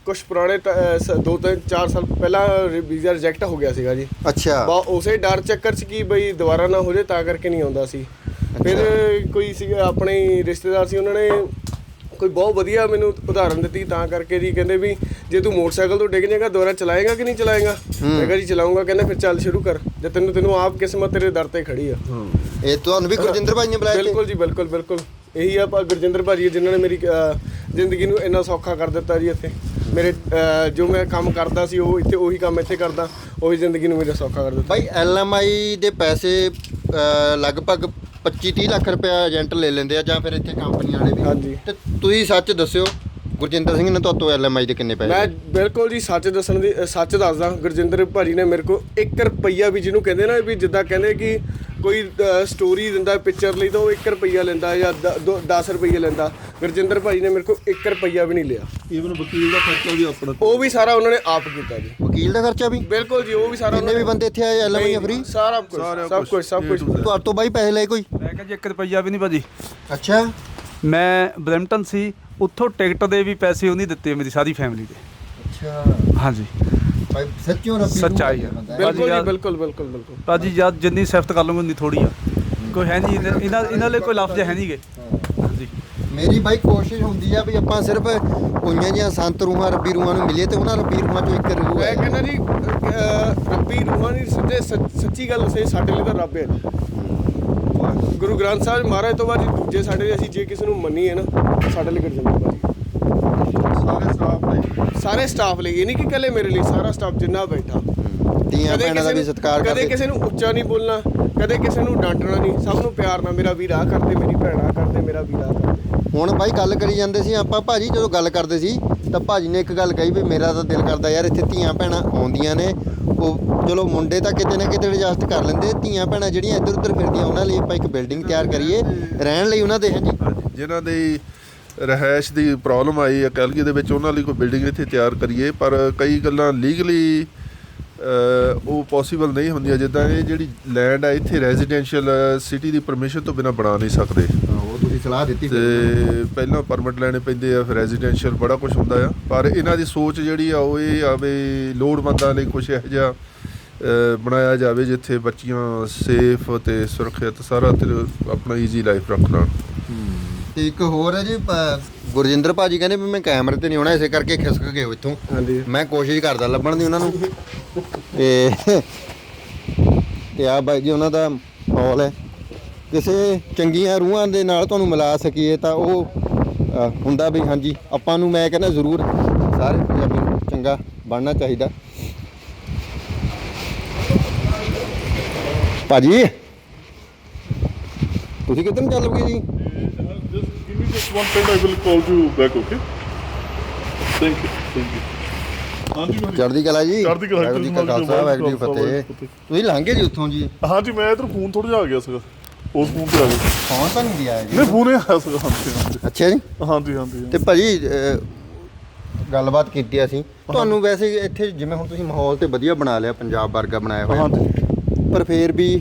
ਕੁਝ ਪੁਰਾਣੇ ਟ- ਅਹ, ਸ- ਦੋ ਤਿੰਨ ਚਾਰ ਸਾਲ ਪਹਿਲਾਂ ਵੀਜ਼ਾ ਰਿਜੈਕਟ ਹੋ ਗਿਆ ਸੀਗਾ ਜੀ। ਅੱਛਾ। ਬਾ ਉਸੇ ਡਰ ਚੱਕਰ 'ਚ ਕੀ ਬਈ ਦੁਬਾਰਾ ਨਾ ਹੋ ਜਾਏ ਤਾਂ ਕਰਕੇ ਨਹੀਂ ਆਉਂਦਾ ਸੀ। ਫਿਰ ਕੋਈ ਸੀਗਾ ਆਪਣੇ ਰਿਸ਼ਤੇਦਾਰ ਸੀ ਉਹਨਾਂ ਨੇ ਕੋਈ ਬਹੁਤ ਵਧੀਆ ਮੈਨੂੰ ਉਦਾਹਰਨ ਦਿੱਤੀ ਤਾਂ ਕਰਕੇ ਜੀ ਕਹਿੰਦੇ ਵੀ ਜੇ ਤੂੰ ਮੋਟਰਸਾਈਕਲ ਤੋਂ ਡਿੱਗ ਜਾਏਗਾ ਦੁਬਾਰਾ ਚਲਾਏਗਾ ਕਿ ਨਹੀਂ ਚਲਾਏਗਾ? ਮੈਂ ਕਿਹਾ ਜੀ ਚਲਾਉਂਗਾ ਕਹਿੰਦੇ ਫਿਰ ਚੱਲ ਸ਼ੁਰੂ ਕਰ। ਜੇ ਤੈਨੂੰ ਤੈਨੂੰ ਆਪ ਕਿਸਮਤ ਤੇਰੇ ਦਰ ਤੇ ਖੜੀ ਆ। ਇਹ ਤੁਹਾਨੂੰ ਵੀ ਗੁਰਜਿੰਦਰ ਭਾਈ ਨੇ ਬੁਲਾਇਆ ਬਿਲਕੁਲ ਜੀ ਬਿਲਕੁਲ ਬਿਲਕੁਲ। ਇਹੀ ਆ ਗੁਰਜਿੰਦਰ ਭਾਜੀ ਜਿਨ੍ਹਾਂ ਨੇ ਮੇਰੀ ਜ਼ਿੰਦਗੀ ਨੂੰ ਇੰਨਾ ਸੌਖਾ ਕਰ ਦਿੱਤਾ ਜੀ ਇੱਥੇ। ਮੇਰੇ ਜੋ ਮੈਂ ਕੰਮ ਕਰਦਾ ਸੀ ਉਹ ਇੱਥੇ ਉਹੀ ਕੰਮ ਇੱਥੇ ਕਰਦਾ। ਉਹੀ ਜ਼ਿੰਦਗੀ ਨੂੰ ਮੇਰੇ ਸੌਖਾ ਕਰ ਦਿੱਤਾ। ਭਾਈ ਐਲਐਮਆਈ ਦੇ ਪੈਸੇ ਲਗਭਗ 25 30 ਲੱਖ ਰੁਪਏ ਏਜੰਟ ਲੈ ਲੈਂਦੇ ਆ ਜਾਂ ਫਿਰ ਇੱਥੇ ਕੰਪਨੀ ਵਾਲੇ ਵੀ ਹਾਂਜੀ। ਤੇ ਤੁਸੀਂ ਸੱਚ ਦੱਸਿਓ ਗੁਰਜਿੰਦਰ ਸਿੰਘ ਨੇ ਤੁਹਾਤੋਂ ਐਲਐਮਆਈ ਦੇ ਕਿੰਨੇ ਪੈਸੇ ਮੈਂ ਬਿਲਕੁਲ ਜੀ ਸੱਚ ਦੱਸਣ ਦੀ ਸੱਚ ਦੱਸਦਾ ਗੁਰਜਿੰਦਰ ਭਾਜੀ ਨੇ ਮੇਰੇ ਕੋਲ 1 ਰੁਪਈਆ ਵੀ ਜਿਹਨੂੰ ਕਹਿੰਦੇ ਨਾ ਵੀ ਜਿੱਦਾਂ ਕਹਿੰਦੇ ਕਿ ਕੋਈ ਸਟੋਰੀ ਦਿੰਦਾ ਪਿਕਚਰ ਲਈ ਤਾਂ ਉਹ 1 ਰੁਪਈਆ ਲੈਂਦਾ ਜਾਂ 10 ਰੁਪਈਏ ਲੈਂਦਾ। ਗੁਰਜਿੰਦਰ ਭਾਜੀ ਨੇ ਮੇਰੇ ਕੋ 1 ਰੁਪਈਆ ਵੀ ਨਹੀਂ ਲਿਆ। ਈਵਨ ਵਕੀਲ ਦਾ ਖਰਚਾ ਵੀ ਆਪਣਾ ਉਹ ਵੀ ਸਾਰਾ ਉਹਨਾਂ ਨੇ ਆਪ ਕੀਤਾ ਜੀ। ਵਕੀਲ ਦਾ ਖਰਚਾ ਵੀ? ਬਿਲਕੁਲ ਜੀ ਉਹ ਵੀ ਸਾਰਾ ਜਿੰਨੇ ਵੀ ਬੰਦੇ ਇੱਥੇ ਆਏ ਐਲਐਮਆਈ ਫ੍ਰੀ ਸਾਰਾ ਕੁਝ ਸਭ ਕੁਝ ਸਭ ਕੁਝ। ਤੁਹਾਡੇ ਤੋਂ ਬਾਈ ਪੈਸੇ ਲਏ ਕੋਈ? ਮੈਂ ਕਿਹਾ ਜੀ 1 ਰੁਪਈਆ ਵੀ ਨਹੀਂ ਭਾਜੀ। ਅੱਛਾ। ਮੈਂ ਬ੍ਰੈਂਪਟਨ ਸੀ ਉੱਥੋਂ ਟਿਕਟ ਦੇ ਵੀ ਪੈਸੇ ਉਹਨੇ ਦਿੱਤੇ ਮੇਰੀ ਸਾਰੀ ਫੈਮਿਲੀ ਦੇ। ਅੱਛਾ। ਹਾਂਜੀ। ਭਾਈ ਸੱਚਿਓ ਰੱਬੀ ਸੱਚਾਈ ਆ। ਬਿਲਕੁਲ ਜੀ ਯਾਰ- ਬਿਲਕੁਲ ਬਿਲਕੁਲ ਬਿਲਕੁਲ। ਭਾਜੀ ਜਦ ਜਿੰਨੀ ਸਿਫਤ ਕਰ ਲਵਾਂਗੇ ਉਨੀ ਥੋੜੀ ਆ। ਕੋਈ ਹੈ ਨਹੀਂ ਇਹਨਾਂ- ਇਹਨਾਂ ਇਹਨਾਂ ਲਈ ਕੋਈ ਲਫ਼ਜ਼ ਹੈ ਨਹੀਂਗੇ ਹਾਂਜੀ। ਮੇਰੀ ਬਾਈ ਕੋਸ਼ਿਸ਼ ਹੁੰਦੀ ਆ ਵੀ ਆਪਾਂ ਸਿਰਫ ਕੋਈਆਂ ਜੀਆਂ ਸੰਤ ਰੂਹਾਂ ਰੱਬੀ ਰੂਹਾਂ ਨੂੰ ਮਿਲੀਏ ਤੇ ਉਹਨਾਂ ਰੱਬੀ ਰੂਹਾਂ ਚੋਂ ਇੱਕ ਰੂਹ ਮੈਂ ਹੈ। ਕਹਿੰਦਾ ਜੀ ਅਹ, ਰੱਬੀ ਰੂਹਾਂ ਦੀ ਸੱਚੇ ਸੱਚ- ਸੱਚੀ ਗੱਲ ਸੇ ਸਾਡੇ ਲਈ ਤਾਂ ਰੱਬ ਹੈ। ਗੁਰੂ ਗ੍ਰੰਥ ਸਾਹਿਬ ਮਹਾਰਾਜ ਤੋਂ ਬਾਅਦ ਜੀ ਦੂਜੇ ਸਾਡੇ ਅਸੀਂ ਜੇ ਕਿਸੇ ਨੂੰ ਮੰਨੀਏ ਨਾ ਸਾਡੇ ਲਈ ਗੁਰਜੰਦਰ ਭਾਜੀ। ਸਾਰੇ ਸਟਾਫ ਨੇ ਸਾਰੇ ਸਟਾਫ ਲਈ ਇਹ ਨਹੀਂ ਕਿ ਇਕੱਲੇ ਮੇਰੇ ਲਈ ਸਾਰਾ ਸਟਾਫ ਜਿੰਨਾ ਬੈਠਾ। ਧੀਆਂ ਕਦੇ ਭੈਣਾਂ ਦਾ ਵੀ ਸਤਿਕਾਰ ਕਦੇ ਕਰਦੇ। ਕਿਸੇ ਨੂੰ ਉੱਚਾ ਨਹੀਂ ਬੋਲਣਾ ਕਦੇ ਕਿਸੇ ਨੂੰ ਡਾਂਟਣਾ ਨਹੀਂ। ਸਭ ਨੂੰ ਪਿਆਰ ਨਾਲ ਮੇਰਾ ਵੀਰ ਆ ਕਰਦੇ ਮੇਰੀ ਭੈਣ ਆ ਕਰਦੇ ਮੇਰਾ ਵੀਰ ਆ ਕਰਦੇ। ਹੁਣ ਬਾਈ ਗੱਲ ਕਰੀ ਜਾਂਦੇ ਸੀ ਆਪਾਂ ਭਾਜੀ ਜਦੋਂ ਗੱਲ ਕਰਦੇ ਸੀ ਤਾਂ ਭਾਜੀ ਨੇ ਇੱਕ ਗੱਲ ਕਹੀ ਵੀ ਮੇਰਾ ਤਾਂ ਦਿਲ ਕਰਦਾ ਯਾਰ ਇੱਥੇ ਧੀਆਂ ਭੈਣਾਂ ਆਉਂਦੀਆਂ ਨੇ। ਉਹ ਚਲੋ ਮੁੰਡੇ ਤਾਂ ਕਿਤੇ ਨਾ ਕਿਤੇ ਐਡਜਸਟ ਕਰ ਲੈਂਦੇ ਧੀਆਂ ਭੈਣਾਂ ਜਿਹੜੀਆਂ ਇੱਧਰ ਉੱਧਰ ਫਿਰਦੀਆਂ ਉਹਨਾਂ ਲਈ ਆਪਾਂ ਇੱਕ ਬਿਲਡਿੰਗ ਤਿਆਰ ਕਰੀਏ। ਰਹਿਣ ਲਈ ਉਹਨਾਂ ਦੇ ਹਾਂਜੀ ਜਿਨ੍ਹਾਂ ਦੀ ਰਹਿائش ਦੀ ਪ੍ਰੋਬਲਮ ਆਈ ਅਕੈਲਗੀ ਦੇ ਵਿੱਚ ਉਹਨਾਂ ਲਈ ਕੋਈ ਬਿਲਡਿੰਗ ਇੱਥੇ ਤਿਆਰ ਕਰੀਏ ਪਰ ਕਈ ਗੱਲਾਂ ਲੀਗਲੀ ਉਹ ਪੋਸੀਬਲ ਨਹੀਂ ਹੁੰਦੀਆਂ ਜਿੱਦਾਂ ਇਹ ਜਿਹੜੀ ਲੈਂਡ ਹੈ ਇੱਥੇ ਰੈਜ਼ੀਡੈਂਸ਼ੀਅਲ ਸਿਟੀ ਦੀ ਪਰਮਿਸ਼ਨ ਤੋਂ ਬਿਨਾ ਬਣਾ ਨਹੀਂ ਸਕਦੇ। ਉਹ ਤੁਸੀਂ ਸਲਾਹ ਦਿੱਤੀ ਤੇ ਪਹਿਲਾਂ ਪਰਮਿਟ ਲੈਣੇ ਪੈਂਦੇ ਆ ਫਿਰ ਰੈਜ਼ੀਡੈਂਸ਼ੀਅਲ ਬੜਾ ਕੁਝ ਹੁੰਦਾ ਆ। ਪਰ ਇਹਨਾਂ ਦੀ ਸੋਚ ਜਿਹੜੀ ਆ ਉਹ ਇਹ ਆਵੇ ਲੋੜਵੰਦਾਂ ਲਈ ਕੁਝ ਇਹੋ ਜਿਹਾ ਬਣਾਇਆ ਜਾਵੇ ਜਿੱਥੇ ਬੱਚੀਆਂ ਸੇਫ ਤੇ ਸੁਰੱਖਿਅਤ ਸਾਰਾ ਆਪਣਾ ਈਜ਼ੀ ਲਾਈਫ ਰੱਖ ਲੈਣ ਤੇ ਇੱਕ ਹੋਰ ਹੈ ਜੀ ਪ- ਗੁਰਜਿੰਦਰ ਭਾਜੀ ਕਹਿੰਦੇ ਵੀ ਮੈਂ ਕੈਮਰੇ ਤੇ ਨਹੀਂ ਆਉਣਾ ਇਸੇ ਕਰਕੇ ਖਿਸਕ ਗਏ ਹੋ ਇੱਥੋਂ। ਹਾਂਜੀ। ਮੈਂ ਕੋਸ਼ਿਸ਼ ਕਰਦਾ ਲੱਭਣ ਦੀ ਉਹਨਾਂ ਨੂੰ। ਤੇ ਤੇ ਆ ਬਾਈ ਜੀ ਉਹਨਾਂ ਦਾ ਮਾਹੌਲ ਹੈ। ਕਿਸੇ ਚੰਗੀਆਂ ਰੂਹਾਂ ਦੇ ਨਾਲ ਤੁਹਾਨੂੰ ਮਿਲਾ ਸਕੀਏ ਤਾਂ ਉਹ ਅ, ਹੁੰਦਾ ਵੀ ਹਾਂਜੀ ਆਪਾਂ ਨੂੰ ਮੈਂ ਕਹਿੰਦਾ ਜ਼ਰੂਰ ਸਾਰੇ ਪੰਜਾਬੀ ਨੂੰ ਚੰਗਾ ਬਣਨਾ ਚਾਹੀਦਾ। ਭਾਜੀ ਤੁਸੀਂ ਕਿੱਧਰ ਨੂੰ ਚੱਲੋਗੇ ਜੀ? Just one second, I will call you back, okay? Thank you, thank you. ਹਾਂਜੀ ਭਾਜੀ ਚੜ੍ਹਦੀ ਕਲਾ ਜੀ। ਚੜ੍ਹਦੀ ਕਲਾ, ਵਾਹਿਗੁਰੂ ਜੀ ਕਾ ਖਾਲਸਾ ਵਾਹਿਗੁਰੂ ਜੀ ਕੀ ਫਤਿਹ। ਤੁਸੀਂ ਲੰਘੇ ਜੀ ਉੱਥੋਂ ਜੀ? ਹਾਂਜੀ ਮੈਂ ਇਧਰ ਫੋਨ ਥੋੜਾ ਜਿਹਾ ਆ ਗਿਆ ਸੀਗਾ। ਉਸ ਫੋਨ ਤੇ ਆ ਗਿਆ। ਫੋਨ ਤਾਂ ਨਹੀਂ ਗਿਆ ਜੀ। ਨਹੀਂ ਫੋਨ ਹੀ ਆਇਆ ਸੀਗਾ ਹਾਂਜੀ ਹਾਂਜੀ। ਅੱਛਾ ਜੀ? ਹਾਂਜੀ ਹਾਂਜੀ ਤੇ ਭਾਜੀ ਅਹ, ਗੱਲਬਾਤ ਕੀਤੀ ਅਸੀਂ। ਤੁਹਾਨੂੰ ਵੈਸੇ ਇੱਥੇ ਜਿਵੇਂ ਹੁਣ ਤੁਸੀਂ ਮਾਹੌਲ ਤੇ ਵਧੀਆ ਬਣਾ ਲਿਆ ਪੰਜਾਬ ਵਰਗਾ ਬਣਾਇਆ ਹੋਇਆ। ਹਾਂਜੀ। ਪਰ ਫੇਰ ਵੀ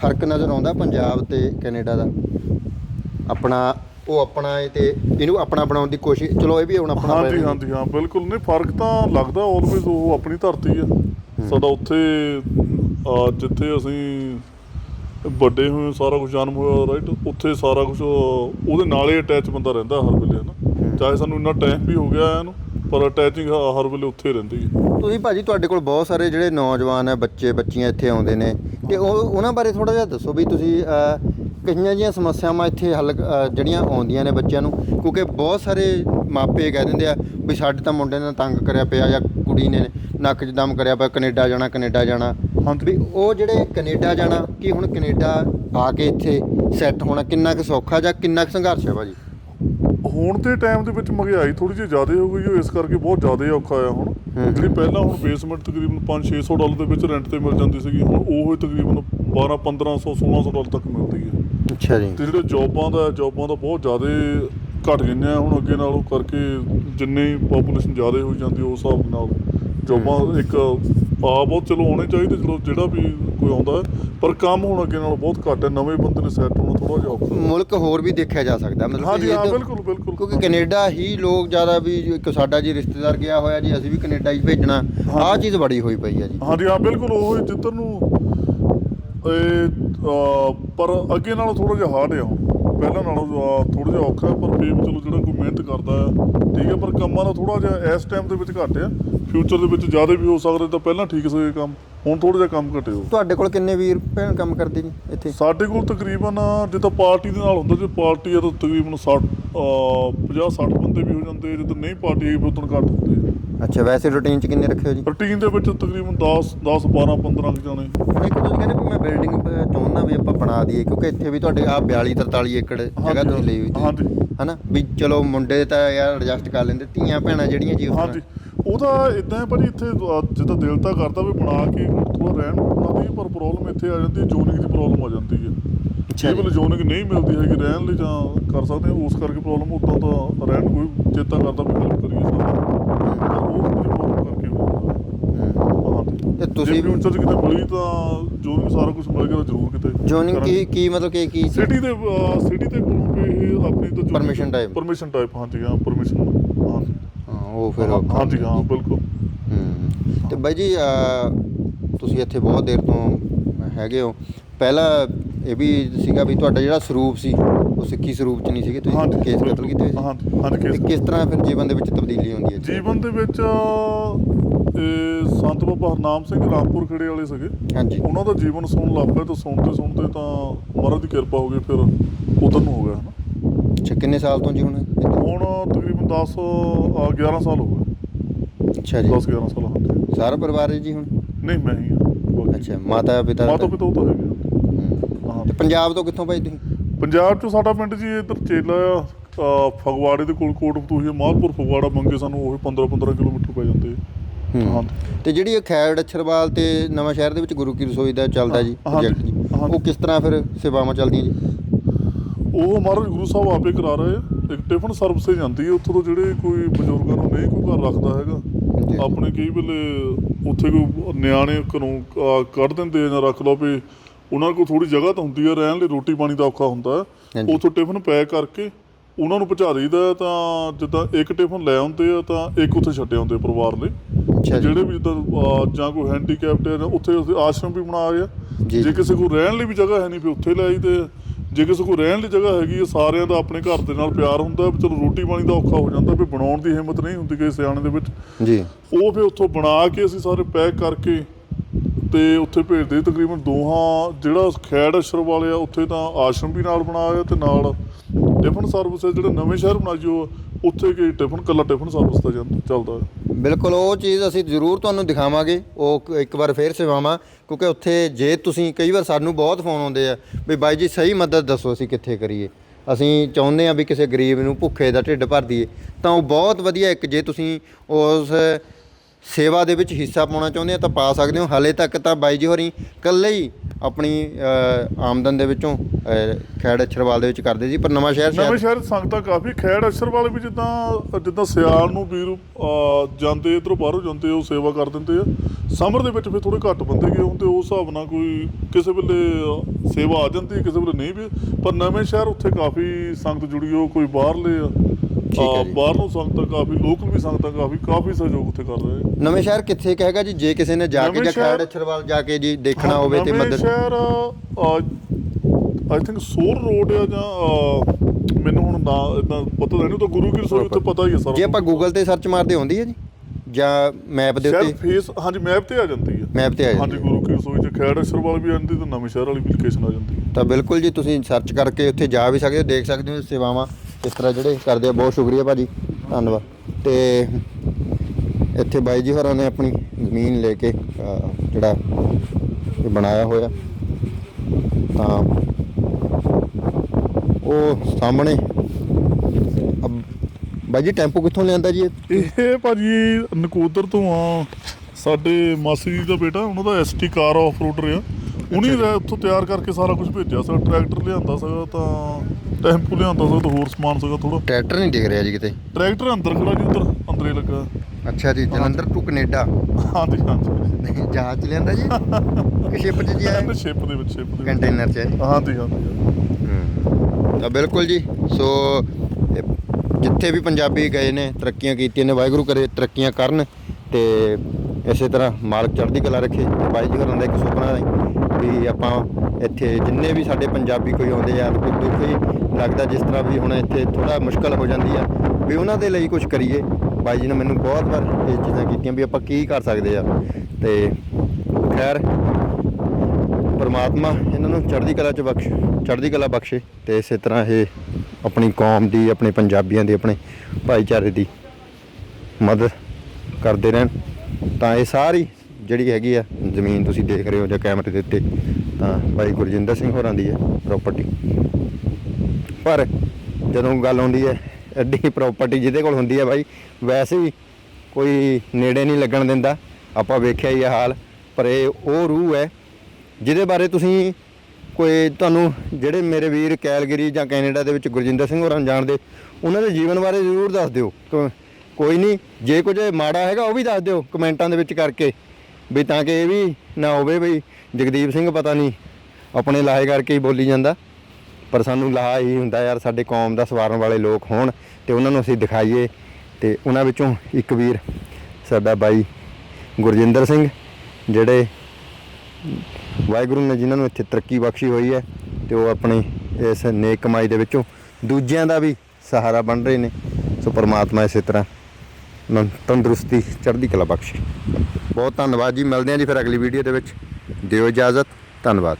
ਫ਼ਰਕ ਨਜ਼ਰ ਆਉਂਦਾ ਪੰਜਾਬ ਤੇ ਕੈਨੇਡਾ ਦਾ। ਆਪਣਾ ਉਹ ਆਪਣਾ ਹੈ ਤੇ ਇਹਨੂੰ ਆਪਣਾ ਬਣਾਉਣ ਦੀ ਕੋਸ਼ਿਸ਼ ਚਲੋ ਇਹ ਵੀ ਹੁਣ ਆਪਣਾ ਹਾਂਜੀ। ਹਾਂਜੀ ਹਾਂ ਬਿਲਕੁਲ। ਨਹੀਂ ਫ਼ਰਕ ਤਾਂ ਲੱਗਦਾ ਆਲਵੇਜ਼ ਉਹ ਆਪਣੀ ਧਰਤੀ ਆ। ਸਾਡਾ ਉੱਥੇ ਜਿੱਥੇ ਅਸੀਂ ਵੱਡੇ ਹੋਏ ਸਾਰਾ ਕੁਝ ਜਨਮ ਹੋਇਆ ਰਾਈਟ ਉੱਥੇ ਸਾਰਾ ਕੁਝ ਉਹਦੇ ਨਾਲ ਹੀ ਅਟੈਚ ਬੰਦਾ ਰਹਿੰਦਾ ਹਰ ਵੇਲੇ ਹਨਾ ਚਾਹੇ ਸਾਨੂੰ ਇੰਨਾ ਟਾਈਮ ਵੀ ਹੋ ਗਿਆ ਇਹਨੂੰ ਪਰ ਅਟੈਚਿੰਗ ਹਰ ਵੇਲੇ ਉੱਥੇ ਰਹਿੰਦੀ ਹੈ। ਤੁਸੀਂ ਭਾਜੀ ਤੁਹਾਡੇ ਕੋਲ ਬਹੁਤ ਸਾਰੇ ਜਿਹੜੇ ਨੌਜਵਾਨ ਹੈ ਬੱਚੇ ਬੱਚੀਆਂ ਇੱਥੇ ਆਉਂਦੇ ਨੇ ਤੇ ਉਹ ਉਹਨਾਂ ਬਾਰੇ ਥੋੜਾ ਜਿਹਾ ਦੱਸੋ ਵੀ ਤੁਸੀਂ ਕਈਆਂ ਜੀਆਂ ਸਮੱਸਿਆਵਾਂ ਇੱਥੇ ਹੱਲ ਜਿਹੜੀਆਂ ਆਉਂਦੀਆਂ ਨੇ ਬੱਚਿਆਂ ਨੂੰ ਕਿਉਂਕਿ ਬਹੁਤ ਸਾਰੇ ਮਾਪੇ ਕਹਿ ਦਿੰਦੇ ਆ ਵੀ ਸਾਡੇ ਤਾਂ ਮੁੰਡੇ ਨੇ ਤੰਗ ਕਰਿਆ ਪਿਆ ਜਾਂ ਕੁੜੀ ਨੇ ਨੱਕ 'ਚ ਦਮ ਕਰਿਆ ਪਿਆ ਕੈਨੇਡਾ ਜਾਣਾ ਕੈਨੇਡਾ ਜਾਣਾ। ਹਾਂਜੀ। ਵੀ ਉਹ ਜਿਹੜੇ ਕੈਨੇਡਾ ਜਾਣਾ ਕੀ ਹੁਣ ਕੈਨੇਡਾ ਆ ਕੇ ਇੱਥੇ ਸੈੱਟ ਹੋਣਾ ਕਿੰਨਾ ਕੁ ਸੌਖਾ ਜਾਂ ਕਿੰਨਾ ਕੁ ਸੰਘਰਸ਼ ਹੈ ਭਾਜੀ? ਹੁਣ ਦੇ ਟਾਈਮ ਦੇ ਵਿੱਚ ਮਹਿੰਗਾਈ ਥੋੜੀ ਜਿਹੀ ਜ਼ਿਆਦਾ ਹੋ ਗਈ ਉਹ ਇਸ ਕਰਕੇ ਬਹੁਤ ਜ਼ਿਆਦਾ ਔਖਾ ਆ ਹੁਣ। ਜਿਹੜੀ ਪਹਿਲਾਂ ਹੁਣ ਬੇਸਮੈਂਟ ਤਕਰੀਬਨ 5-600 ਡਾਲਰ ਦੇ ਵਿੱਚ ਰੈਂਟ ਤੇ ਮਿਲ ਜਾਂਦੀ ਸੀਗੀ ਹੁਣ ਉਹ ਹੀ ਤਕਰੀਬਨ 12-1500 1600 ਡਾਲਰ ਤੱਕ ਮਿਲਦੀ ਹੈ। ਅੱਛਾ ਜੀ। ਤੇ ਜਿਹੜੇ ਜੌਬਾਂ ਦਾ ਜੌਬਾਂ ਦਾ ਬਹੁਤ ਜ਼ਿਆਦਾ ਘਟ ਗਈਆਂ ਹੁਣ ਅੱਗੇ ਨਾਲੋਂ ਕਰਕੇ ਜਿੰਨੀ ਪੋਪੂਲੇਸ਼ਨ ਜ਼ਿਆਦਾ ਹੋਈ ਜਾਂਦੀ ਉਸ ਹਿਸਾਬ ਨਾਲ ਜੌਬਾਂ ਇੱਕ ਆ ਬਹੁਤ ਚਲੋ ਆਉਣੇ ਚਾਹੀਦੇ ਚਲੋ ਜਿਹੜਾ ਵੀ ਕੋਈ ਆਉਂਦਾ ਪਰ ਕੰਮ ਹੁਣ ਅੱਗੇ ਨਾਲੋਂ ਬਹੁਤ ਘੱਟ ਹੈ ਨਵੇਂ ਬੰਦੇ ਨੇ ਸੈੱਟ ਹੋਣਾ ਥੋੜਾ ਜਿਹਾ ਔਖਾ। ਮੁਲਕ ਹੋਰ ਵੀ ਦੇਖਿਆ ਜਾ ਸਕਦਾ ਮਤਲਬ ਹਾਂਜੀ ਹਾਂ ਬਿਲਕੁਲ ਬਿਲਕੁਲ। ਕਿਉਂਕਿ ਕੈਨੇਡਾ ਹੀ ਲੋਕ ਜ਼ਿਆਦਾ ਵੀ ਇੱਕ ਸਾਡਾ ਜੀ ਰਿਸ਼ਤੇਦਾਰ ਗਿਆ ਹੋਇਆ ਜੀ ਅਸੀਂ ਵੀ ਕੈਨੇਡਾ ਹੀ ਭੇਜਣਾ ਆਹ ਚੀਜ਼ ਬੜੀ ਹੋਈ ਪਈ ਹੈ ਜੀ। ਹਾਂਜੀ ਹਾਂ ਬਿਲਕੁਲ ਉਹ ਜਿੱਧਰ ਨੂੰ ਇਹ ਪਰ ਅੱਗੇ ਨਾਲੋਂ ਥੋੜਾ ਜਿਹਾ ਹਾਰਡ ਆ ਹੁਣ। ਪਹਿਲਾਂ ਨਾਲੋਂ ਥੋੜਾ ਜਿਹਾ ਔਖਾ ਪਰ ਫੇਰ ਚਲੋ ਜਿਹੜਾ ਕੋਈ ਮਿਹਨਤ ਕਰਦਾ ਹੈ ਠੀਕ ਹੈ ਪਰ ਕੰਮਾਂ ਦਾ ਥੋੜਾ ਜਿਹਾ ਇਸ ਟਾਈਮ ਦੇ ਵਿੱਚ ਘੱਟ ਆ। ਫਿਊਚਰ ਦੇ ਵਿੱਚ ਜ਼ਿਆਦਾ ਵੀ ਹੋ ਸਕਦੇ ਤਾਂ ਪਹਿਲਾਂ ਠੀਕ ਸੀ ਕੰਮ। ਹੁਣ ਥੋੜਾ ਜਿਹਾ ਕੰਮ ਘਟਿਓ ਤੁਹਾਡੇ ਕੋਲ ਕਿੰਨੇ ਵੀਰ ਭੈਣ ਕੰਮ ਕਰਦੇ ਜੀ ਇੱਥੇ? ਸਾਡੇ ਕੋਲ ਤਕਰੀਬਨ ਜਿੱਦਾਂ ਪਾਰਟੀ ਦੇ ਨਾਲ ਹੁੰਦਾ ਜੇ ਪਾਰਟੀ ਆ ਤਾਂ ਤਕਰੀਬਨ 60 50 60 ਬੰਦੇ ਵੀ ਹੋ ਜਾਂਦੇ ਜਦੋਂ ਨਹੀਂ ਪਾਰਟੀ ਹੈਗੀ ਫਿਰ ਉਦੋਂ ਘੱਟ ਹੁੰਦੇ ਅੱਛਾ ਵੈਸੇ ਰੂਟੀਨ ਚ ਕਿੰਨੇ ਰੱਖੇ ਹੋ ਜੀ? ਰੂਟੀਨ ਦੇ ਵਿੱਚ ਤਕਰੀਬਨ 10 10 12 15 ਕੁ ਜਾਣੇ। ਇੱਕ ਤੁਸੀਂ ਕਹਿੰਦੇ ਵੀ ਮੈਂ ਬਿਲਡਿੰਗ ਚਾਹੁੰਦਾ ਵੀ ਆਪਾਂ ਬਣਾ ਦਈਏ ਕਿਉਂਕਿ ਇੱਥੇ ਵੀ ਤੁਹਾਡੇ ਆ 42 43 ਏਕੜ ਜਗ੍ਹਾ ਤੁਸੀਂ ਲਈ ਹੋਈ ਹਾਂਜੀ। ਹਨਾ? ਵੀ ਚਲੋ ਮੁੰਡੇ ਤਾਂ ਯਾਰ ਐਡਜਸਟ ਕਰ ਲੈਂਦੇ ਧੀਆਂ ਭੈਣਾਂ ਜਿਹੜੀਆਂ ਜੀ ਉਸ ਹਾਂਜੀ। ਉਹਦਾ ਇਦਾਂ ਹੈ ਭਾਜੀ ਇੱਥੇ ਜਿੱਦਾਂ ਦਿਲ ਤਾਂ ਕਰਦਾ ਵੀ ਬਣਾ ਕੇ ਥੋੜਾ ਰਹਿਣ ਨੂੰ ਬਣਾ ਦਈਏ ਪਰ ਪ੍ਰੋਬਲਮ ਇੱਥੇ ਆ ਜਾਂਦੀ ਹੈ ਜੋਨਿੰਗ ਦੀ ਪ੍ਰੋਬਲਮ ਆ ਜਾਂਦੀ ਹੈ। ਅੱਛਾ ਜੇ। ਜੀ। ਵੇਲੇ ਜੋਨਿੰਗ ਨਹੀਂ ਮਿਲਦੀ ਹੈਗੀ ਰਹਿਣ ਲਈ ਜਾਂ ਕਰ ਸਕਦੇ ਹਾਂ ਉਸ ਕਰਕੇ ਪ੍ਰੋਬਲਮ ਉਦਾਂ ਤਾਂ ਰਹਿਣ ਕੋਈ ਚੇਤਾ ਕਰਦਾ ਵੀ ਹੈਲਪ ਕਰੀਏ ਪਰ ਉਹ ਥੋੜੀ ਪ੍ਰੋਬਲਮ ਕਰਕੇ ਹੋ ਹੂੰ। ਹਾਂਜੀ ਤੇ ਜੇ ਤੁਸੀਂ ਫਿਊਚਰ 'ਚ ਕਿਤੇ ਮਿਲੀ ਤਾਂ ਜੋਨਿੰਗ ਸਾਰਾ ਕੁਝ ਮਿਲ ਗਿਆ ਤਾਂ ਜ਼ਰੂਰ ਕਿਤੇ ਜੋਨਿੰਗ ਕੀ ਕੀ ਮਤਲਬ ਕਿ ਕੀ? ਸਿਟੀ ਦੇ ਸਿਟੀ ਦੇ ਕੋਲੋਂ ਵੀ ਇਹ ਆਪਣੀ ਤਾਂ Permission type? ਪਰਮਿਸ਼ਨ ਟਾਈਪ ਹਾਂਜੀ ਹਾਂ ਪਰਮਿਸ਼ਨ ਹਾਂਜੀ ਹਾਂ ਉਹ ਫਿਰ ਔਖਾ ਹਾਂਜੀ ਹਾਂ ਬਿਲਕੁਲ। ਹੂੰ। ਤੇ ਬਾਈ ਜੀ ਤੁਸੀਂ ਇੱਥੇ ਬਹੁਤ ਦੇਰ ਤੋਂ ਹੈਗੇ ਹੋ। ਪਹਿਲਾਂ ਇਹ ਵੀ ਸੀਗਾ ਵੀ ਤੁਹਾਡਾ ਜਿਹੜਾ ਸਰੂਪ ਸੀ ਉਹ ਸਿੱਖੀ ਸਰੂਪ ਚ ਨਹੀਂ ਸੀਗੇ ਤੁਸੀਂ ਕੇਸ ਕਤਲ ਕੀਤੇ ਹੋਏ ਸੀ। ਹਾਂਜੀ ਹਾਂਜੀ ਤੇ ਕੇਸ ਕਿਸ ਤਰ੍ਹਾਂ ਫਿਰ ਜੀਵਨ ਦੇ ਵਿੱਚ ਤਬਦੀਲੀ ਆਉਂਦੀ ਹੈ ਜੀਵਨ ਦੇ ਵਿੱਚ ਇਹ ਸੰਤ ਬਾਬਾ ਹਰਨਾਮ ਸਿੰਘ ਰਾਮਪੁਰ ਖੇੜੇ ਵਾਲੇ ਸੀਗੇ। ਹਾਂਜੀ। ਉਹਨਾਂ ਦਾ ਜੀਵਨ ਸੁਣਨ ਲੱਗ ਪਏ ਤਾਂ ਸੁਣਦੇ ਸੁਣਦੇ ਤਾਂ ਮਹਾਰਾਜ ਦੀ ਕਿਰਪਾ ਹੋ ਗਈ ਫਿਰ ਉਧਰ ਨੂੰ ਹੋ ਗਿਆ ਹਨਾ। ਅੱਛਾ ਕਿੰਨੇ ਸਾਲ ਤੋਂ ਜੀ ਹੁਣ? ਇੱਥੇ? ਹੁਣ ਤਕਰੀਬਨ 10 ਅ, 11 ਸਾਲ ਹੋ ਗਏ। ਅੱਛਾ ਜੀ। 10 11 ਸਾਲ ਹਾਂਜੀ। ਸਾਰਾ ਪਰਿਵਾਰ ਹੈ ਜੀ ਹੁਣ? ਨਹੀਂ ਮੈਂ ਹੀ ਹਾਂ ਅੱਛਾ ਮਾਤਾ ਪਿਤਾ ਮਾਤਾ ਪਿਤਾ ਉਹ ਤਾਂ ਹੈਗੇ ਆ। ਤੇ ਪੰਜਾਬ ਤੋਂ ਕਿੱਥੋਂ ਭਾਈ ਤੁਸੀਂ ਪੰਜਾਬ ਚੋਂ ਸਾਡਾ ਪਿੰਡ ਜੀ ਇੱਧਰ ਚੇਲਾ ਆ ਫਗਵਾੜੇ ਦੇ ਕੋਲ ਕੋਟ ਬਤੂਹੀ ਮਾਲਪੁਰ ਫਗਵਾੜਾ ਮੰਗੇ ਸਾਨੂੰ ਉਹ 15 15 ਕਿਲੋਮੀਟਰ ਪੈ ਜਾਂਦੇ ਆ। ਹੂੰ। ਤੇ ਜਿਹੜੀ ਇਹ ਖੈੜ ਅਛਰਵਾਲ ਤੇ ਨਵਾਂ ਸ਼ਹਿਰ ਦੇ ਵਿੱਚ ਗੁਰੂ ਕੀ ਰਸੋਈ ਦਾ ਚੱਲਦਾ ਜੀ ਹਾਂ, ਪ੍ਰੋਜੈਕਟ ਜੀ। ਉਹ ਕਿਸ ਤਰ੍ਹਾਂ ਫਿਰ ਸੇਵਾਵਾਂ ਚੱਲਦੀਆਂ ਜੀ ਉਹ ਮਹਾਰਾਜ ਗੁਰੂ ਸਾਹਿਬ ਆਪੇ ਕਰਾ ਰਹੇ ਆ ਇੱਕ ਟਿਫਨ ਸਰਵਿਸ ਜਾਂਦੀ ਹੈ ਉੱਥੋਂ ਤੋਂ ਜਿਹੜੇ ਕੋਈ ਬਜ਼ੁਰਗਾਂ ਨੂੰ ਨਹੀਂ ਕੋਈ ਘਰ ਰੱਖਦਾ ਹੈਗਾ। ਆਪਣੇ ਕਈ ਵੇਲੇ ਉੱਥੇ ਕੋਈ ਨਿਆਣੇ ਘਰੋਂ ਅਹ, ਕੱਢ ਦਿੰਦੇ ਆ ਜਾਂ ਰੱਖ ਲਓ ਵੀ ਉਹਨਾਂ ਕੋਲ ਥੋੜੀ ਜਗ੍ਹਾ ਤਾਂ ਹੁੰਦੀ ਹੈ ਰਹਿਣ ਲਈ ਰੋਟੀ ਪਾਣੀ ਦਾ ਔਖਾ ਹੁੰਦਾ ਹੈ ਹਾਂਜੀ। ਉੱਥੋਂ ਟਿਫਨ ਪੈਕ ਕਰਕੇ ਉਹਨਾਂ ਨੂੰ ਪਹੁੰਚਾ ਦਈਦਾ ਤਾਂ ਜਿੱਦਾਂ ਇੱਕ ਟਿਫਨ ਲੈ ਆਉਂਦੇ ਆ ਤਾਂ ਇੱਕ ਉੱਥੇ ਛੱਡੇ ਆਉਂਦੇ ਪਰਿਵਾਰ ਲਈ ਅੱਛਾ ਜੀ ਜਿਹੜੇ ਵੀ ਜਿੱਦਾਂ ਅਹ, ਜਾਂ ਕੋਈ ਹੈਂਡੀਕੈਪਟ ਹੈ ਉੱਥੇ ਉੱਥੇ ਆਸ਼ਰਮ ਵੀ ਗਿਆ ਜੀ। ਜੇ ਕਿਸੇ ਕੋਲ ਰਹਿਣ ਲਈ ਵੀ ਜਗ੍ਹਾ ਹੈ ਨਹੀਂ ਫਿਰ ਉੱਥੇ ਲੈ ਆਈਦੇ ਆ। ਜੇ ਕਿਸੇ ਕੋਲ ਰਹਿਣ ਲਈ ਜਗ੍ਹਾ ਹੈਗੀ ਹੈ ਸਾਰਿਆਂ ਦਾ ਆਪਣੇ ਘਰ ਦੇ ਨਾਲ ਪਿਆਰ ਹੁੰਦਾ ਵੀ ਚਲੋ ਰੋਟੀ ਪਾਣੀ ਦਾ ਔਖਾ ਹੋ ਜਾਂਦਾ ਵੀ ਬਣਾਉਣ ਦੀ ਹਿੰਮਤ ਨਹੀਂ ਹੁੰਦੀ ਕਿਸੇ ਸਿਆਣੇ ਦੇ ਵਿੱਚ ਜੀ ਉਹ ਫਿਰ ਉੱਥੋਂ ਬਣਾ ਕੇ ਅਸੀਂ ਸਾਰੇ ਪੈਕ ਕਰਕੇ ਤੇ ਉੱਥੇ ਭੇਜਦੇ ਤਕਰੀਬਨ ਦੋਹਾਂ, ਜਿਹੜਾ ਖੈੜ ਅਸ਼ਰ ਵਾਲੇ ਆ, ਉੱਥੇ ਤਾਂ ਆਸ਼ਰਮ ਵੀ ਨਾਲ ਬਣਾਇਆ ਤੇ ਨਾਲ ਟਿਫਨ ਸਰਵਿਸ ਹੈ ਜਿਹੜੇ ਨਵੇਂ ਸ਼ਹਿਰ ਬਣਾਈ ਜੋ ਉੱਥੇ ਕੀ ਟਿਫਨ ਕੱਲਾ ਟਿਫਨ ਸਰਵਿਸ ਦਾ ਚੱਲਦਾ ਬਿਲਕੁਲ, ਉਹ ਚੀਜ਼ ਅਸੀਂ ਜ਼ਰੂਰ ਤੁਹਾਨੂੰ ਦਿਖਾਵਾਂਗੇ, ਉਹ ਇੱਕ ਵਾਰ ਫੇਰ ਸੇਵਾਵਾਂ ਕਿਉਂਕਿ ਉੱਥੇ ਜੇ ਤੁਸੀਂ ਕਈ ਵਾਰ ਸਾਨੂੰ ਬਹੁਤ ਫੋਨ ਆਉਂਦੇ ਆ, ਵੀ ਬਾਈ ਜੀ ਸਹੀ ਮਦਦ ਦੱਸੋ ਅਸੀਂ ਕਿੱਥੇ ਕਰੀਏ। ਅਸੀਂ ਚਾਹੁੰਦੇ ਆ ਵੀ ਕਿਸੇ ਗਰੀਬ ਨੂੰ ਭੁੱਖੇ ਦਾ ਢਿੱਡ ਭਰ ਦਈਏ, ਤਾਂ ਉਹ ਬਹੁਤ ਵਧੀਆ ਇੱਕ ਜੇ ਤੁਸੀਂ ਉਸ ਸੇਵਾ ਦੇ ਵਿੱਚ ਹਿੱਸਾ ਪਾਉਣਾ ਚਾਹੁੰਦੇ ਆ ਤਾਂ ਪਾ ਸਕਦੇ ਹੋ। ਹਾਲੇ ਤੱਕ ਤਾਂ ਬਾਈ ਜੀ ਹੋਰੀ ਇਕੱਲੇ ਹੀ ਆਪਣੀ ਆਮਦਨ ਦੇ ਵਿੱਚੋਂ ਖੈੜ ਅਛਰਵਾਲ ਦੇ ਵਿੱਚ ਕਰਦੇ ਸੀ, ਪਰ ਨਵਾਂ ਸ਼ਹਿਰ ਨਵੇਂ ਸ਼ਹਿਰ ਸ਼ਹਿਰ ਸੰਗਤਾਂ ਕਾਫੀ, ਖੈੜ ਅਸ਼ਰ ਵੀ ਜਿੱਦਾਂ ਜਿੱਦਾਂ ਸਿਆਲ ਨੂੰ ਵੀਰ ਜਾਂਦੇ ਇਧਰੋਂ ਬਾਹਰੋਂ ਜਾਂਦੇ ਉਹ ਸੇਵਾ ਕਰ ਦਿੰਦੇ ਆ। ਸਮਰ ਦੇ ਵਿੱਚ ਫਿਰ ਥੋੜੇ ਘੱਟ ਬੰਦੇ ਗਏ ਹੁੰਦੇ ਉਸ ਹਿਸਾਬ ਨਾਲ ਕੋਈ ਕਿਸੇ ਵੇਲੇ ਸੇਵਾ ਆ ਜਾਂਦੀ, ਕਿਸੇ ਵੇਲੇ ਨਹੀਂ ਵੀ। ਪਰ ਨਵੇਂ ਸ਼ਹਿਰ ਉੱਥੇ ਕਾਫੀ ਸੰਗਤ ਜੁੜੀ ਹੋ ਕੋਈ ਬਾਹਰਲੇ ਆ। ਠੀਕ ਹੈ ਅਹ, ਜੀ। ਬਾਹਰੋਂ ਸੰਗਤਾਂ ਕਾਫੀ ਲੋਕਲ ਵੀ ਸੰਗਤਾਂ ਕਾਫੀ ਕਾਫੀ ਸਹਿਯੋਗ ਉੱਥੇ ਕਰ ਰਹੇ ਆ। ਨਵੇਂ ਸ਼ਹਿਰ ਕਿੱਥੇ ਕਹੇਗਾ ਜੀ? ਜੇ ਕਿਸੇ ਨੇ ਜਾ ਕੇ ਨਵੇਂ ਜਾਂ ਖੈੜ ਸ਼ਹਿਰ- ਅਛਰਵਾਲ ਜਾ ਕੇ ਜੀ ਦੇਖਣਾ ਹੋਵੇ ਤੇ ਨਵੇਂ ਮਦਦ ਸ਼ਹਿਰ ਆਈ ਥਿੰਕ ਸੋਰ ਰੋਡ ਆ ਜਾਂ ਅਹ, ਮੈਨੂੰ ਹੁਣ ਨਾ ਇਦਾਂ ਪਤਾ ਨਹੀਂ ਉਹ ਤਾਂ ਗੁਰੂ ਕੀ ਰਸੋਈ ਉੱਥੇ ਪਤਾ ਹੀ ਹੈ ਸਾਰਾ ਜੇ ਆਪਾਂ ਗੂਗਲ ਤੇ ਸਰਚ ਮਾਰਦੇ ਹੁੰਦੀ ਹੈ ਜੀ? ਜਾਂ ਮੈਪ ਦੇ ਸ਼ਹਿਰ ਉੱਤੇ ਫੇਸ ਹਾਂਜੀ ਮੈਪ ਤੇ ਆ ਜਾਂਦੀ ਹੈ। ਮੈਪ ਤੇ ਆ ਹਾਂਜੀ ਜਾਂਦੀ ਹੈ। ਗੁਰੂ ਕੀ ਰਸੋਈ ਚ ਖੈੜ ਅਸ਼ਰਵਾਲ ਵੀ ਆਉਂਦੀ ਤੇ ਨਵੇਂ ਸ਼ਹਿਰ ਵਾਲੀ ਵੀ ਲੋਕੇਸ਼ਨ ਆ ਜਾਂਦੀ ਹੈ। ਤਾਂ ਬਿਲਕੁਲ ਜੀ ਤੁਸੀਂ ਸਰਚ ਕਰਕੇ ਉੱਥੇ ਜਾ ਵੀ ਸਕਦੇ ਹੋ ਦੇਖ ਸਕਦੇ ਹੋ ਸੇਵਾਵਾਂ। ਇਸ ਤਰ੍ਹਾਂ ਜਿਹੜੇ ਕਰਦੇ ਆ, ਬਹੁਤ ਸ਼ੁਕਰੀਆ ਭਾਜੀ, ਧੰਨਵਾਦ। ਤੇ ਇੱਥੇ ਬਾਈ ਜੀ ਹੋਰਾਂ ਨੇ ਆਪਣੀ ਜ਼ਮੀਨ ਲੈ ਕੇ ਜਿਹੜਾ ਬਣਾਇਆ ਹੋਇਆ। ਤਾਂ ਉਹ ਸਾਹਮਣੇ ਬਾਈ ਜੀ, ਟੈਂਪੂ ਕਿੱਥੋਂ ਲਿਆਂਦਾ ਜੀ ਇਹ? ਇਹ ਭਾਜੀ ਨਕੋਦਰ ਤੋਂ ਆ, ਸਾਡੇ ਮਾਸੀ ਜੀ ਦਾ ਬੇਟਾ, ਉਹਨਾਂ ਦਾ ਐਸਟੀ ਕਾਰ ਆਫ ਰੋਡਰ ਆ। ਉਹਨੇ ਦਾ ਉੱਥੋਂ ਤਿਆਰ ਕਰਕੇ ਸਾਰਾ ਕੁਝ ਭੇਜਿਆ ਸੀ ਟਰੈਕਟਰ ਲਿਆਂਦਾ ਸੀਗਾ ਤਾਂ ਟੈਂਪੂ ਲਿਆਂਦਾ ਸੀ ਤਾਂ ਹੋਰ ਸਮਾਨ ਸੀਗਾ ਥੋੜਾ ਟਰੈਕਟਰ ਨਹੀਂ ਦਿਖ ਰਿਹਾ ਜੀ ਕਿਤੇ? ਟਰੈਕਟਰ ਅੰਦਰ ਖੜਾ ਜੀ ਉਧਰ ਅੰਦਰੇ ਲੱਗਾ। ਅੱਛਾ ਜੀ ਜਲੰਧਰ ਟੂ ਕੈਨੇਡਾ। ਹਾਂਜੀ ਹਾਂਜੀ। ਨਹੀਂ ਜਹਾਜ਼ ਚ ਲਿਆਂਦਾ ਜੀ? ਕਿ ਸ਼ਿਪ ਚ ਜੀ ਆਇਆ? ਸ਼ਿਪ ਦੇ ਵਿੱਚ ਸ਼ਿਪ ਦੇ ਕੰਟੇਨਰ ਚ? ਹੈ ਜੀ? ਹਾਂਜੀ। ਹਾਂਜੀ ਤਾਂ ਬਿਲਕੁਲ ਜੀ ਸੋ ਜਿੱਥੇ ਵੀ ਪੰਜਾਬੀ ਗਏ ਨੇ ਤਰੱਕੀਆਂ ਕੀਤੀਆਂ ਨੇ ਵਾਹਿਗੁਰੂ ਕਰੇ ਤਰੱਕੀਆਂ ਕਰਨ ਤੇ ਇਸੇ ਤਰ੍ਹਾਂ ਮਾਲਕ ਚੜ੍ਹਦੀ ਕਲਾ ਰੱਖੇ ਬਾਈ ਜੀ ਹੋਰਾਂ ਦਾ ਇੱਕ ਸੁਪਨਾ ਹੈ। ਵੀ ਆਪਾਂ ਇੱਥੇ ਜਿੰਨੇ ਵੀ ਸਾਡੇ ਪੰਜਾਬੀ ਕੋਈ ਆਉਂਦੇ ਆ ਕੋਈ ਦੁੱਖ ਹੀ ਲੱਗਦਾ ਜਿਸ ਤਰ੍ਹਾਂ ਵੀ ਹੁਣ ਇੱਥੇ ਥੋੜਾ ਮੁਸ਼ਕਲ ਹੋ ਜਾਂਦੀ ਆ, ਵੀ ਉਹਨਾਂ ਦੇ ਲਈ ਕੁਝ ਕਰੀਏ। ਬਾਈ ਜੀ ਨੇ ਮੈਨੂੰ ਬਹੁਤ ਵਾਰ ਇਹ ਚੀਜ਼ਾਂ ਕੀਤੀਆਂ ਵੀ ਆਪਾਂ ਕੀ ਕਰ ਸਕਦੇ ਆ। ਤੇ ਖੈਰ, ਪਰਮਾਤਮਾ ਇਹਨਾਂ ਨੂੰ ਚੜ੍ਹਦੀ ਕਲਾ ਚ ਬਖਸ਼, ਚੜ੍ਹਦੀ ਕਲਾ ਬਖਸ਼ੇ ਤੇ ਇਸੇ ਤਰ੍ਹਾਂ ਇਹ ਆਪਣੀ ਕੌਮ ਦੀ, ਆਪਣੇ ਪੰਜਾਬੀਆਂ ਦੀ, ਆਪਣੇ ਭਾਈਚਾਰੇ ਦੀ ਮਦਦ ਕਰਦੇ ਰਹਿਣ। ਤਾਂ ਇਹ ਸਾਰੀ ਜਿਹੜੀ ਹੈਗੀ ਆ, ਜ਼ਮੀਨ ਤੁਸੀਂ ਦੇਖ ਰਹੇ ਹੋ ਜਾਂ ਕੈਮਰੇ ਦੇ ਉੱਤੇ, ਤਾਂ ਭਾਈ ਗੁਰਜਿੰਦਰ ਸਿੰਘ ਹੋਰਾਂ ਦੀ ਹੈ ਪ੍ਰਾਪਰਟੀ ਪਰ ਜਦੋਂ ਗੱਲ ਆਉਂਦੀ ਹੈ ਐਡੀ ਪ੍ਰਾਪਰਟੀ ਜਿਹਦੇ ਕੋਲ ਹੁੰਦੀ ਹੈ ਭਾਈ, ਵੈਸੇ ਹੀ ਕੋਈ ਨੇੜੇ ਨਹੀਂ ਲੱਗਣ ਦਿੰਦਾ। ਆਪਾਂ ਵੇਖਿਆ ਹੀ ਆ ਹਾਲ, ਪਰ ਇਹ ਉਹ ਰੂਹ ਹੈ ਜਿਹਦੇ ਬਾਰੇ ਤੁਸੀਂ ਕੋਈ ਤੁਹਾਨੂੰ ਜਿਹੜੇ ਮੇਰੇ ਵੀਰ ਕੈਲਗਰੀ ਜਾਂ ਕੈਨੇਡਾ ਦੇ ਵਿੱਚ ਗੁਰਜਿੰਦਰ ਸਿੰਘ ਹੋਰਾਂ ਨੂੰ ਜਾਣਦੇ, ਉਹਨਾਂ ਦੇ ਜੀਵਨ ਬਾਰੇ ਜ਼ਰੂਰ ਦੱਸ ਦਿਓ। ਕ- ਕੋਈ ਨਹੀਂ, ਜੇ ਕੁਝ ਮਾੜਾ ਹੈਗਾ ਉਹ ਵੀ ਦੱਸ ਦਿਓ ਕਮੈਂਟਾਂ ਦੇ ਵਿੱਚ ਕਰਕੇ। ਵੀ ਤਾਂ ਕਿ ਇਹ ਵੀ ਨਾ ਹੋਵੇ ਵੀ ਜਗਦੀਪ ਸਿੰਘ ਪਤਾ ਨਹੀਂ ਆਪਣੇ ਲਾਹੇ ਕਰਕੇ ਹੀ ਬੋਲੀ ਜਾਂਦਾ। ਪਰ ਸਾਨੂੰ ਲਾਹਾ ਹੀ ਹੁੰਦਾ ਯਾਰ ਸਾਡੇ ਕੌਮ ਦਾ ਸਵਾਰਨ ਵਾਲੇ ਲੋਕ ਹੋਣ ਤੇ ਉਹਨਾਂ ਨੂੰ ਅਸੀਂ ਦਿਖਾਈਏ ਤੇ ਉਹਨਾਂ ਵਿੱਚੋਂ ਇੱਕ ਵੀਰ ਸਾਡਾ ਬਾਈ ਗੁਰਜਿੰਦਰ ਸਿੰਘ, ਜਿਹੜੇ ਵਾਹਿਗੁਰੂ ਨੇ ਜਿਨ੍ਹਾਂ ਨੂੰ ਇੱਥੇ ਤਰੱਕੀ ਬਖਸ਼ੀ ਹੋਈ ਹੈ ਤੇ ਉਹ ਆਪਣੀ ਇਸ ਨੇਕ ਕਮਾਈ ਦੇ ਵਿੱਚੋਂ ਦੂਜਿਆਂ ਦਾ ਵੀ ਸਹਾਰਾ ਬਣ ਰਹੇ ਨੇ। ਸੋ ਪਰਮਾਤਮਾ ਇਸੇ ਤਰ੍ਹਾਂ ਤੰਦਰੁਸਤੀ ਚੜ੍ਹਦੀ ਕਲਾ ਬਖਸ਼ੇ। ਬਹੁਤ ਧੰਨਵਾਦ ਜੀ, ਮਿਲਦੇ ਹਾਂ ਜੀ ਫਿਰ ਅਗਲੀ ਵੀਡੀਓ ਦੇ ਵਿੱਚ। ਦਿਓ ਇਜਾਜ਼ਤ, ਧੰਨਵਾਦ।